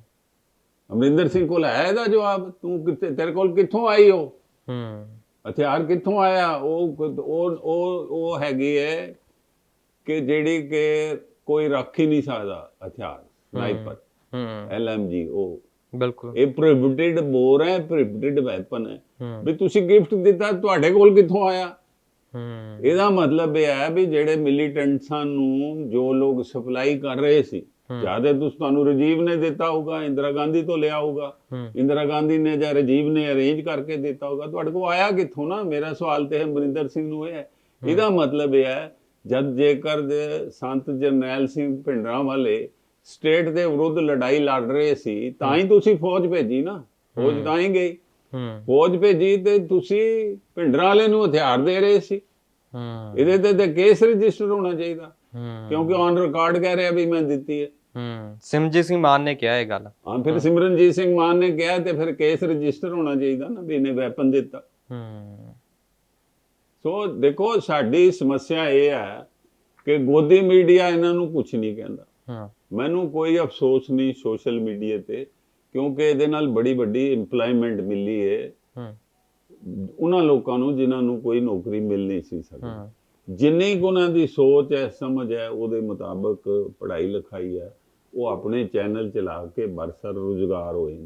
ਅਮਰਿੰਦਰ ਸਿੰਘ ਕੋਲ ਹੈ ਇਹਦਾ ਜਵਾਬ ਤੂੰ ਕਿੱਥੇ ਤੇਰੇ ਕੋਲ ਕਿੱਥੋਂ ਆਈ ਉਹ? ਹੂੰ। ਹਥਿਆਰ ਕਿੱਥੋਂ ਆਇਆ? ਉਹ ਉਹ ਉਹ ਉਹ ਹੈਗੀ ਹੈ ਕਿ ਜਿਹੜੀ ਕਿ ਕੋਈ ਰੱਖ ਹੀ ਨਹੀਂ ਸਕਦਾ ਹਥਿਆਰ ਸਨਾਈਪਰ। ਹੂੰ। ਐਲਐਮਜੀ ਉਹ। ਬਿਲਕੁਲ। ਇਹ ਪ੍ਰੋਹਿਬਿਟਡ ਬੋਰ ਹੈ ਪ੍ਰੋਹਿਬਿਟਡ ਵੈਪਨ ਹੈ। ਹੂੰ। ਵੀ ਤੁਸੀਂ ਗਿਫਟ ਦਿੱਤਾ ਤੁਹਾਡੇ ਕੋਲ ਕਿੱਥੋਂ ਆਇਆ? ਹੂੰ। ਇਹਦਾ ਮਤਲਬ ਇਹ ਹੈ ਵੀ ਜਿਹੜੇ ਮਿਲੀਟੈਂਟਸਾਂ ਨੂੰ ਜੋ ਲੋਕ ਸਪਲਾਈ ਕਰ ਰਹੇ ਸੀ ਜ਼ਿਆਦਾ ਤੁਸੀਂ ਤੁਹਾਨੂੰ ਰਾਜੀਵ ਨੇ ਦਿੱਤਾ ਹੋਊਗਾ ਇੰਦਰਾ ਗਾਂਧੀ ਤੋਂ ਲਿਆ ਹੋਊਗਾ। ਇੰਦਰਾ ਗਾਂਧੀ ਨੇ ਜਾਂ ਰਾਜੀਵ ਨੇ ਅਰੇਂਜ ਕਰਕੇ ਦਿੱਤਾ ਹੋਊਗਾ। ਤੁਹਾਡੇ ਕੋਲ ਆਇਆ ਕਿੱਥੋਂ ਨਾ? ਮੇਰਾ ਸਵਾਲ ਤੇ ਅਮਰਿੰਦਰ ਸਿੰਘ ਨੂੰ ਇਹ ਹੈ। ਇਹਦਾ ਮਤਲਬ ਇਹ ਹੈ ਜਦ ਜੇਕਰ ਸੰਤ ਜਰਨੈਲ ਸਿੰਘ ਭਿੰਡਰਾਂ ਵਾਲੇ ਸਟੇਟ ਦੇ ਵਿਰੁੱਧ ਲੜਾਈ ਲੜ ਰਹੇ ਸੀ ਤਾਂ ਹੀ ਤੁਸੀਂ ਫੌਜ ਭੇਜੀ ਨਾ। ਫੌਜ ਤਾਂ ਹੀ ਗਈ। ਹੂੰ। ਫੌਜ ਭੇਜੀ ਤੇ ਤੁਸੀਂ ਭਿੰਡਰਾਂ ਵਾਲੇ ਨੂੰ ਹਥਿਆਰ ਦੇ ਰਹੇ ਸੀ। ਹੂੰ। ਇਹਦੇ ਤੇ ਤੇ ਕੇਸ ਰਜਿਸਟਰ ਹੋਣਾ ਚਾਹੀਦਾ। ਹੂੰ। ਕਿਉਂਕਿ ਔਨ ਰਿਕਾਰਡ ਕਹਿ ਰਿਹਾ ਵੀ ਮੈਂ ਦਿੱਤੀ ਹੈ। ਹੂੰ। ਸਿਮਰਜੀਤ ਸਿੰਘ ਮਾਨ ਨੇ ਕਿਹਾ ਇਹ ਗੱਲ। ਹਾਂ ਫਿਰ ਸਿਮਰਨਜੀਤ ਸਿੰਘ ਮਾਨ ਨੇ ਕਿਹਾ ਤੇ ਫਿਰ ਕੇਸ ਰਜਿਸਟਰ ਹੋਣਾ ਚਾਹੀਦਾ ਨਾ ਵੀ ਇਹਨੇ ਵੈਪਨ ਦਿੱਤਾ। ਹੂੰ। ਸੋ ਦੇਖੋ ਸਾਡੀ ਸਮੱਸਿਆ ਇਹ ਹੈ ਕਿ ਗੋਦੀ ਮੀਡੀਆ ਇਹਨਾਂ ਨੂੰ ਕੁਝ ਨਹੀਂ ਕਹਿੰਦਾ। ਹੂੰ। ਮੈਨੂੰ ਕੋਈ ਅਫਸੋਸ ਨਹੀਂ ਸੋਸ਼ਲ ਮੀਡੀਆ ਤੇ ਕਿਉਂਕਿ ਇਹਦੇ ਨਾਲ ਬੜੀ ਵੱਡੀ ਏਮਪਲੋਇਮੈਂਟ ਮਿਲੀ ਹੈ ਹੂੰ। ਉਹਨਾਂ ਲੋਕਾਂ ਨੂੰ ਜਿਨ੍ਹਾਂ ਨੂੰ ਕੋਈ ਨੌਕਰੀ ਮਿਲ ਨਹੀਂ ਸੀ ਸਕਦੀ। ਜਿੰਨੀ ਕੁ ਉਹਨਾਂ ਦੀ ਸੋਚ ਹੈ ਸਮਝ ਹੈ ਉਹਦੇ ਮੁਤਾਬਕ ਪੜ੍ਹਾਈ ਲਿਖਾਈ ਹੈ ਉਹ ਆਪਣੇ ਚੈਨਲ ਚਲਾ ਕੇ ਬਰਸਰ ਰੁਜ਼ਗਾਰ ਹੋਏ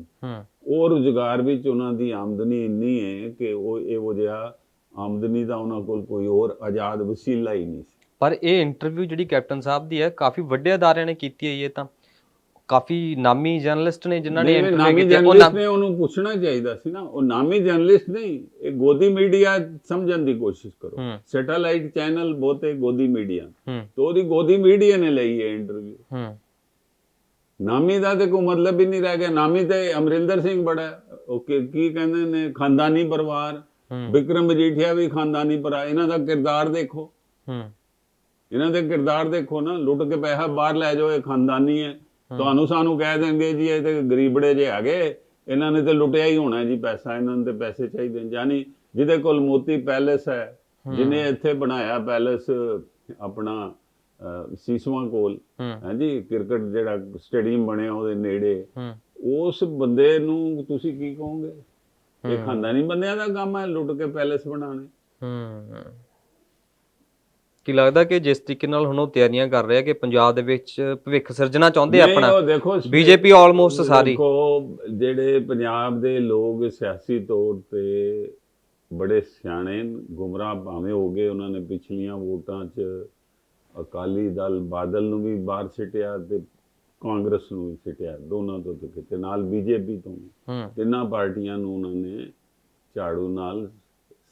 ਉਹ ਰੁਜ਼ਗਾਰ ਵਿੱਚ ਉਹਨਾਂ ਦੀ ਆਮਦਨੀ ਇੰਨੀ ਹੈ ਕਿ ਉਹ ਇਹੋ ਜਿਹਾ ਆਮਦਨੀ ਦਾ ਉਹਨਾਂ ਕੋਲ ਕੋਈ ਹੋਰ ਆਜ਼ਾਦ ਵਸੀਲਾ ਹੀ ਨਹੀਂ ਸੀ। ਪਰ ਇਹ ਇੰਟਰਵਿਊ ਜਿਹੜੀ ਕੈਪਟਨ ਸਾਹਿਬ ਦੀ ਹੈ ਕਾਫੀ ਵੱਡੇ ਅਦਾਰਿਆਂ ਨੇ ਕੀਤੀ ਹੈ ਇਹ ਤਾਂ। ਕਾਫੀ ਨਾਮੀ ਜਰਨਲਿਸਟ ਨੇ ਜਿਨ੍ਹਾਂ ਨੇ ਇੰਟਰਵਿਊ ਕੀਤੀ ਉਹ ਨਾਮ- ਨੇ ਉਹਨੂੰ ਪੁੱਛਣਾ ਚਾਹੀਦਾ ਸੀ ਨਾ। ਉਹ ਨਾਮੀ ਜਰਨਲਿਸਟ ਨਹੀਂ ਇਹ ਗੋਦੀ ਮੀਡੀਆ ਸਮਝਣ ਦੀ ਕੋਸ਼ਿਸ਼ ਕਰੋ। ਸੈਟੇਲਾਈਟ ਚੈਨਲ ਬਹੁਤੇ ਗੋਦੀ ਮੀਡੀਆ ਤੋਂ ਉਹਦੀ ਗੋਦੀ ਮੀਡੀਆ ਨੇ ਲਈ ਹੈ ਇੰਟਰਵਿਊ ਨਾਮੀ ਦਾ ਤੇ ਕੋਈ ਮਤਲਬ ਹੀ ਨਹੀਂ ਰਹਿ ਗਿਆ। ਨਾਮੀ ਤੇ ਅਮਰਿੰਦਰ ਸਿੰਘ ਬੜਾ। ਉਹ ਕੀ ਕਹਿੰਦੇ ਨੇ? ਖਾਨਦਾਨੀ ਪਰਿਵਾਰ। ਵਿਕਰਮ ਮਜੀਠੀਆ ਵੀ ਖਾਨਦਾਨੀ ਪਰਿਵਾਰ ਇਹਨਾਂ ਦਾ ਕਿਰਦਾਰ ਦੇਖੋ। ਹੂੰ। ਇਹਨਾਂ ਦੇ ਕਿਰਦਾਰ ਦੇਖੋ ਨਾ ਲੁੱਟ ਕੇ ਪੈਸਾ ਬਾਹਰ ਲੈ ਜਾਓ ਇਹ ਖਾਨਦਾਨੀ ਹੈ। ਤੁਹਾਨੂੰ ਸਾਨੂੰ ਕਹਿ ਦੇਣਗੇ ਜੀ ਇਹ ਤੇ ਗਰੀਬੜੇ ਜੇ ਹੈਗੇ। ਇਹਨਾਂ ਨੇ ਤੇ ਲੁੱਟਿਆ ਹੀ ਹੋਣਾ ਜੀ ਪੈਸਾ ਇਹਨਾਂ ਨੂੰ ਤੇ ਪੈਸੇ ਚਾਹੀਦੇ ਨੇ। ਯਾਨੀ ਜਿਹਦੇ ਕੋਲ ਮੋਤੀ ਪੈਲੇਸ ਹੈ ਜਿਹਨੇ ਇੱਥੇ ਬਣਾਇਆ ਪੈਲੇਸ ਆਪਣਾ ਸੀਸਵਾਂ ਕੋਲ। ਹਾਂਜੀ ਕ੍ਰਿਕਟ ਜਿਹੜਾ ਸਟੇਡੀਅਮ ਬਣਿਆ ਉਹਦੇ ਨੇੜੇ। ਉਸ ਬੰਦੇ ਨੂੰ ਤੁਸੀਂ ਕੀ ਕਹੋਗੇ? ਇਹ ਖਾਨਦਾਨੀ ਬੰਦਿਆਂ ਦਾ ਕੰਮ ਹੈ ਲੁੱਟ ਕੇ ਪੈਲੇਸ ਬਣਾਉਣੇ। ਹੂੰ। ਕੀ ਲੱਗਦਾ ਕਿ ਜਿਸ ਤਰੀਕੇ ਨਾਲ ਹੁਣ ਉਹ ਤਿਆਰੀਆਂ ਕਰ ਰਿਹਾ ਕਿ ਪੰਜਾਬ ਦੇ ਵਿੱਚ ਭਵਿੱਖ ਸਿਰਜਣਾ ਚਾਹੁੰਦੇ ਆ ਨਹੀਂ, ਆਪਣਾ? ਉਹ ਦੇਖੋ ਬੀਜੇਪੀ ਆਲਮੋਸਟ ਸਾਰੀ। ਦੇਖੋ ਜਿਹੜੇ ਪੰਜਾਬ ਦੇ ਲੋਕ ਸਿਆਸੀ ਤੌਰ ਤੇ ਬੜੇ ਸਿਆਣੇ ਗੁੰਮਰਾਹ ਭਾਵੇਂ ਹੋ ਗਏ ਉਹਨਾਂ ਨੇ ਪਿਛਲੀਆਂ ਵੋਟਾਂ 'ਚ ਅਕਾਲੀ ਦਲ ਬਾਦਲ ਨੂੰ ਵੀ ਬਾਹਰ ਸਿੱਟਿਆ ਤੇ ਕਾਂਗਰਸ ਨੂੰ ਵੀ ਸਿੱਟਿਆ ਦੋਨਾਂ ਤੋਂ ਤੇ ਕਿਤੇ ਨਾਲ ਬੀਜੇਪੀ ਤੋਂ ਵੀ। ਹੂੰ। ਤਿੰਨਾਂ ਪਾਰਟੀਆਂ ਨੂੰ ਉਹਨਾਂ ਨੇ ਝਾੜੂ ਨਾਲ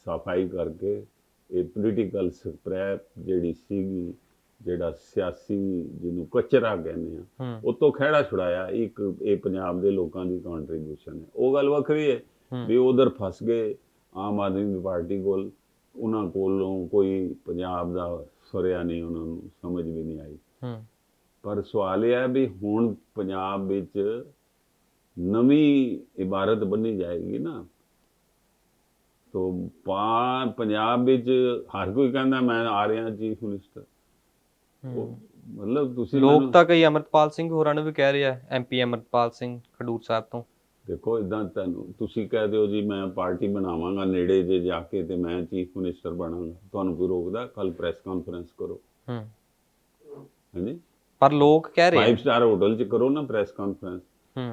ਸਫ਼ਾਈ ਕਰਕੇ ਇਹ ਪੋਲੀਟੀਕਲ ਸਪਰੈ ਜਿਹੜੀ ਸੀਗੀ ਜਿਹੜਾ ਸਿਆਸੀ ਜਿਹਨੂੰ ਕਚਰਾ ਕਹਿੰਦੇ ਆ ਉਹ ਤੋਂ ਖਹਿੜਾ ਛੁਡਾਇਆ। ਇੱਕ ਇਹ ਪੰਜਾਬ ਦੇ ਲੋਕਾਂ ਦੀ ਕੰਟਰੀਬਿਊਸ਼ਨ ਹੈ। ਉਹ ਗੱਲ ਵੱਖਰੀ ਹੈ। ਵੀ ਉਧਰ ਫਸ ਗਏ ਆਮ ਆਦਮੀ ਪਾਰਟੀ ਕੋਲ। ਉਹਨਾਂ ਕੋਲੋਂ ਕੋਈ ਪੰਜਾਬ ਦਾ ਸੁਰਿਆ ਨਹੀਂ ਉਹਨਾਂ ਨੂੰ ਸਮਝ ਵੀ ਨਹੀਂ ਆਈ। ਪਰ ਸਵਾਲ ਇਹ ਹੈ ਵੀ ਹੁਣ ਪੰਜਾਬ ਵਿੱਚ ਨਵੀਂ ਇਬਾਰਤ ਬਣੀ ਜਾਏਗੀ ਨਾ। ਤੋ ਪਾ ਪੰਜਾਬ ਵਿੱਚ ਹਰ ਕੋਈ ਕਹਿੰਦਾ ਮੈਂ ਆ ਰਿਹਾ ਚੀਫ ਮਿਨਿਸਟਰ ਮਤਲਬ ਤੁਸੀਂ ਲੋਕ ਤਾਂ ਕਈ ਅਮਰਪਾਲ ਸਿੰਘ ਹੋਰਾਂ ਨੂੰ ਵੀ ਕਹਿ ਰਹੇ ਐਮਪੀ ਅਮਰਪਾਲ ਸਿੰਘ ਖਡੂਰ ਸਾਹਿਬ ਤੋਂ। ਦੇਖੋ ਇਦਾਂ ਤੁਹਾਨੂੰ ਤੁਸੀਂ ਕਹਿ ਦਿਓ ਜੀ ਮੈਂ ਪਾਰਟੀ ਬਣਾਵਾਂਗਾ ਨੇੜੇ ਜੇ ਜਾ ਕੇ ਤੇ ਮੈਂ ਚੀਫ ਮਿਨਿਸਟਰ ਬਣਾਂਗਾ। ਤੁਹਾਨੂੰ ਕੋਈ ਰੋਕਦਾ? ਕੱਲ ਪ੍ਰੈਸ ਕਾਨਫਰੰਸ ਕਰੋ। ਹੂੰ। ਹਾਂਜੀ? ਪਰ ਲੋਕ ਕਹਿ ਰਹੇ ਆ। ਫਾਈਵ ਸਟਾਰ ਹੋਟਲ 'ਚ ਕਰੋ ਨਾ ਪ੍ਰੈਸ ਕਾਨਫਰੰਸ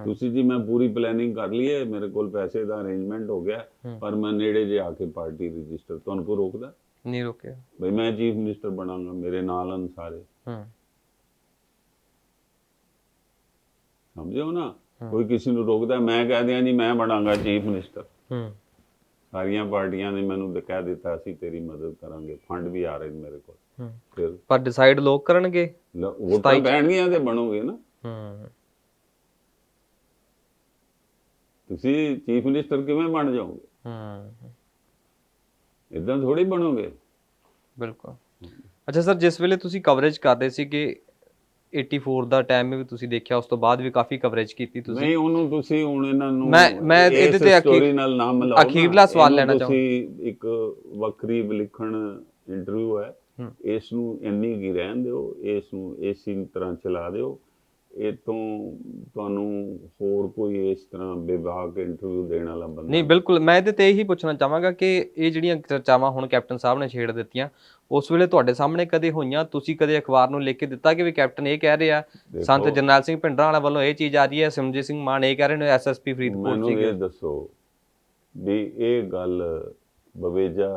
ਤੁਸੀਂ ਜੀ ਮੈਂ ਪੂਰੀ ਪਲੈਨਿੰਗ ਕਰ ਲਈ ਹੈ। ਮੇਰੇ ਕੋਲ ਪੈਸੇ ਦਾ ਅਰੇਂਜਮੈਂਟ ਹੋ ਗਿਆ। ਪਰ ਮੈਂ ਨੇੜੇ ਜੇ ਆ ਕੇ ਪਾਰਟੀ ਰਜਿਸਟਰ ਤੁਹਾਨੂੰ ਕੋਈ ਰੋਕਦਾ? ਨਹੀਂ ਰੁਕਿਆ। ਬਈ ਮੈਂ ਚੀਫ ਮਿਨਿਸਟਰ ਬਣਾਂਗਾ ਮੇਰੇ ਨਾਲ ਹਨ ਸਾਰੇ। ਹੂੰ। ਸਮਝਿਓ ਨਾ? ਕੋਈ ਕਿਸੇ ਨੂੰ ਰੋਕਦਾ? ਮੈਂ ਕਹਿ ਦਿਆਂ ਜੀ ਮੈਂ ਬਣਾਂਗਾ ਚੀਫ ਮਿਨਿਸਟਰ ਹੂੰ। ਸਾਰੀਆਂ ਪਾਰਟੀਆਂ ਨੇ ਮੈਨੂੰ ਕਹਿ ਦਿੱਤਾ ਅਸੀਂ ਤੇਰੀ ਮਦਦ ਕਰਾਂਗੇ। ਫੰਡ ਵੀ ਆ ਰਹੇ ਨੇ ਮੇਰੇ ਕੋਲ। ਹੂੰ। ਫਿਰ ਪਰ ਡਿਸਾਈਡ ਲੋਕ ਕਰਨਗੇ? ਵੋਟਾਂ ਪੈਣਗੀਆਂ ਤੇ ਬਣੋਗੇ ਨਾ। ਹੂੰ। ਤੁਸੀਂ ਚੀਫ ਮਿਨਿਸਟਰ ਕਿਵੇਂ ਬਣ ਜਾਓਗੇ? ਹੂੰ। ਇਦਾਂ ਥੋੜੀ ਬਣੋਗੇ? ਬਿਲਕੁਲ। ਅੱਛਾ ਸਰ ਜਿਸ ਵੇਲੇ ਤੁਸੀਂ ਕਵਰੇਜ ਕਰ ਰਹੇ ਸੀ ਕਿ 84 ਦਾ ਟਾਈਮ ਵੀ ਤੁਸੀਂ ਦੇਖਿਆ ਉਸ ਤੋਂ ਬਾਅਦ ਵੀ ਕਾਫੀ ਕਵਰੇਜ ਕੀਤੀ ਤੁਸੀਂ? ਨਹੀਂ ਉਹਨੂੰ ਤੁਸੀਂ ਹੁਣ ਇਹਨਾਂ ਨੂੰ ਮੈਂ- ਮੈਂ ਇਹਦੇ ਤੇ ਅਖੀਰ- ਨਾਲ ਨਾਮ ਮਿਲਾਓ। ਅਖੀਰਲਾ ਸਵਾਲ ਲੈਣਾ ਚਾਹੂੰ। ਤੁਸੀਂ ਇੱਕ ਵੱਖਰੀ ਵਿਲੱਖਣ ਇੰਟਰਵਿਊ ਹੈ। ਹੂੰ। ਇਸ ਨੂੰ ਇੰਨੀ ਕੀ ਰਹਿਣ ਦਿਓ ਇਸ ਨੂੰ ਇਸੇ ਤਰ੍ਹਾਂ ਚਲਾ ਦਿਓ। ਇਹ ਤੋਂ ਤੁਹਾਨੂੰ ਹੋਰ ਕੋਈ ਇਸ ਤਰ੍ਹਾਂ ਵਿਭਾਗ ਇੰਟਰਵਿਊ ਦੇਣ ਵਾਲਾ ਬੰਦਾ? ਨਹੀਂ ਬਿਲਕੁਲ। ਮੈਂ ਇਹਦੇ ਤੇ ਇਹੀ ਪੁੱਛਣਾ ਚਾਹਾਂਗਾ ਕਿ ਇਹ ਜਿਹੜੀਆਂ ਚਰਚਾਵਾਂ ਹੁਣ ਕੈਪਟਨ ਸਾਹਿਬ ਨੇ ਛੇੜ ਦਿੱਤੀਆਂ ਉਸ ਵੇਲੇ ਤੁਹਾਡੇ ਸਾਹਮਣੇ ਕਦੇ ਹੋਈਆਂ? ਤੁਸੀਂ ਕਦੇ ਅਖਬਾਰ ਨੂੰ ਲਿਖ ਕੇ ਦਿੱਤਾ ਕਿ ਵੀ ਕੈਪਟਨ ਇਹ ਕਹਿ ਰਿਹਾ? ਸੰਤ ਜਰਨੈਲ ਸਿੰਘ ਭਿੰਡਰਾਂ ਵਾਲਾ ਵੱਲੋਂ ਇਹ ਚੀਜ਼ ਆ ਰਹੀ ਹੈ ਸਿਮਰਜੀਤ ਸਿੰਘ ਮਾਨ ਇਹ ਕਹਿ ਰਹੇ ਨੇ ਐਸਐਸਪੀ ਫਰੀਦਕੋਟ ਮੈਨੂੰ ਜੀ ਇਹ ਦੱਸੋ ਵੀ ਇਹ ਗੱਲ ਬਵੇਜਾ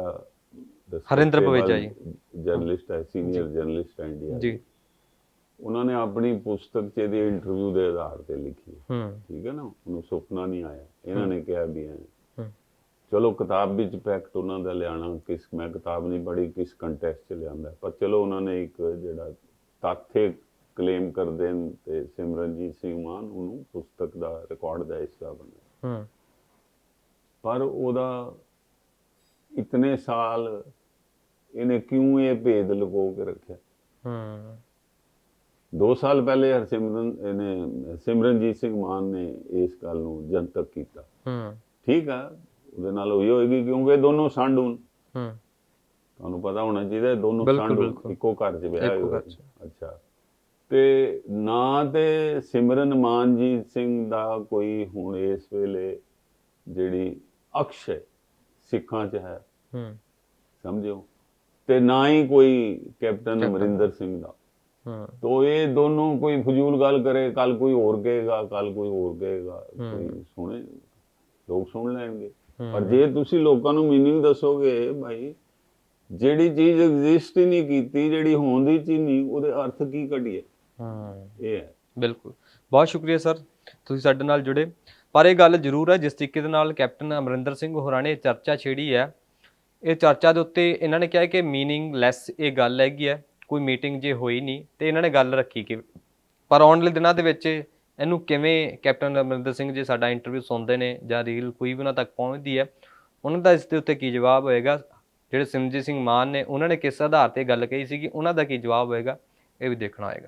ਹਰਿੰਦਰ ਬਵੇਜਾ ਜੀ। ਜਰਨਲਿਸਟ ਹੈ ਸੀਨੀਅਰ ਜਰਨਲਿਸਟ ਹੈ ਇੰਡੀਆ ਜੀ। ਉਹਨਾਂ ਨੇ ਆਪਣੀ ਪੁਸਤਕ 'ਚ ਇਹਦੀ ਇੰਟਰਵਿਊ ਦੇ ਆਧਾਰ ਤੇ ਲਿਖੀ ਹੈ। ਠੀਕ ਹੈ ਨਾ? ਉਹਨੂੰ ਸੁਪਨਾ ਨਹੀਂ ਆਇਆ। ਇਹਨਾਂ ਨੇ ਕਿਹਾ ਵੀ ਐ। ਹੂੰ। ਚਲੋ ਕਿਤਾਬ ਵਿੱਚ ਫੈਕਟ ਉਹਨਾਂ ਦਾ ਲਿਆਣਾ ਕਿਸ ਮੈਂ ਕਿਤਾਬ ਨਹੀਂ ਪੜ੍ਹੀ ਕਿਸ ਕੰਟੈਕਸਟ 'ਚ ਲਿਆਂਦਾ ਪਰ ਚਲੋ ਉਹਨਾਂ ਨੇ ਇੱਕ ਜਿਹੜਾ ਤੱਥ ਕਲੇਮ ਕਰਦੇ ਨੇ ਤੇ ਸਿਮਰਨਜੀਤ ਸਿੰਘ ਮਾਨ ਉਹਨੂੰ ਪੁਸਤਕ ਦਾ ਰਿਕਾਰਡ ਦਾ ਹਿੱਸਾ ਬਣਾਇਆ ਹੂੰ। ਪਰ ਉਹਦਾ ਇਤਨੇ ਸਾਲ ਇਹਨੇ ਕਿਉਂ ਇਹ ਭੇਦ ਲੁਕੋ ਕੇ ਰੱਖਿਆ? ਹੂੰ। 2 ਸਾਲ ਪਹਿਲੇ ਹਰਸਿਮਰਨ ਇਹਨੇ ਸਿਮਰਨਜੀਤ ਸਿੰਘ ਮਾਨ ਨੇ ਇਸ ਗੱਲ ਨੂੰ ਜਨਤਕ ਕੀਤਾ। ਹੂੰ। ਠੀਕ ਆ ਉਹਦੇ ਨਾਲ ਹੋਈ ਹੋਏਗੀ ਕਿਉਂਕਿ ਦੋਨੋਂ ਸੰਡ ਹੂੰ। ਤੁਹਾਨੂੰ ਪਤਾ ਹੋਣਾ ਚਾਹੀਦਾ ਦੋਨੋਂ ਸੰਡ। ਇੱਕੋ ਘਰ 'ਚ ਵਿਆਹ 'ਚ। ਅੱਛਾ। ਤੇ ਨਾ ਤੇ ਸਿਮਰਨ ਮਾਨਜੀਤ ਸਿੰਘ ਦਾ ਕੋਈ ਹੁਣ ਇਸ ਵੇਲੇ ਜਿਹੜੀ ਅਕਸ਼ ਸਿੱਖਾਂ 'ਚ ਹੈ। ਹੂੰ। ਸਮਝਿਓ? ਤੇ ਨਾ ਹੀ ਕੋਈ ਕੈਪਟਨ। ਅਮਰਿੰਦਰ ਸਿੰਘ ਦਾ। ਹੂੰ। ਤੋ ਇਹ ਦੋਨੋਂ ਕੋਈ ਫਜ਼ੂਲ ਗੱਲ ਕਰੇ ਕੱਲ ਕੋਈ ਹੋਰ ਕਹੇਗਾ ਕੱਲ ਕੋਈ ਹੋਰ ਕਹੇਗਾ ਕੋਈ ਸੁਣੇ ਲੋਕ ਸੁਣ ਲੈਣਗੇ। ਪਰ ਜੇ ਤੁਸੀਂ ਲੋਕਾਂ ਨੂੰ ਮੀਨਿੰਗ ਦੱਸੋਗੇ ਭਾਈ ਜਿਹੜੀ ਚੀਜ਼ ਐਗਜ਼ਿਸਟ ਹੀ ਨਹੀਂ ਕੀਤੀ ਜਿਹੜੀ ਹੋਣ ਦੀ ਚੀਜ਼ ਨਹੀਂ ਉਹਦੇ ਅਰਥ ਕੀ ਕੱਢੀਏ? ਹੂੰ। ਇਹ ਹੈ। ਬਿਲਕੁਲ। ਬਹੁਤ ਸ਼ੁਕਰੀਆ ਸਰ ਤੁਸੀਂ ਸਾਡੇ ਨਾਲ ਜੁੜੇ। ਪਰ ਇਹ ਗੱਲ ਜ਼ਰੂਰ ਹੈ ਜਿਸ ਤਰੀਕੇ ਦੇ ਨਾਲ ਕੈਪਟਨ ਅਮਰਿੰਦਰ ਸਿੰਘ ਹੋਰਾਂ ਨੇ ਚਰਚਾ ਛੇੜੀ ਹੈ ਇਹ ਚਰਚਾ ਦੇ ਉੱਤੇ ਇਹਨਾਂ ਨੇ ਕਿਹਾ ਕਿ ਮੀਨਿੰਗਲੈਸ ਇਹ ਗੱਲ ਹੈਗੀ ਹੈ। ਕੋਈ ਮੀਟਿੰਗ ਜੇ ਹੋਈ ਨਹੀਂ ਤੇ ਇਹਨਾਂ ਨੇ ਗੱਲ ਰੱਖੀ ਕਿ ਪਰ ਆਉਣ ਵਾਲੇ ਦਿਨਾਂ ਦੇ ਵਿੱਚ ਇਹਨੂੰ ਕਿਵੇਂ ਕੈਪਟਨ ਅਮਰਿੰਦਰ ਸਿੰਘ ਜੀ ਸਾਡਾ ਇੰਟਰਵਿਊ ਸੁਣਦੇ ਨੇ ਜਾਂ ਰੀਲ ਕੋਈ ਵੀ ਉਹਨਾਂ ਤੱਕ ਪਹੁੰਚਦੀ ਹੈ, ਉਹਨਾਂ ਦਾ ਇਸ ਦੇ ਉੱਤੇ ਕੀ ਜਵਾਬ ਹੋਏਗਾ? ਜਿਹੜੇ ਸਿਮਰਜੀਤ ਸਿੰਘ ਮਾਨ ਨੇ ਉਹਨਾਂ ਨੇ ਕਿਸ ਆਧਾਰ ਤੇ ਗੱਲ ਕਹੀ ਸੀਗੀ ਉਹਨਾਂ ਦਾ ਕੀ ਜਵਾਬ ਹੋਏਗਾ? ਇਹ ਵੀ ਦੇਖਣਾ ਹੋਏਗਾ।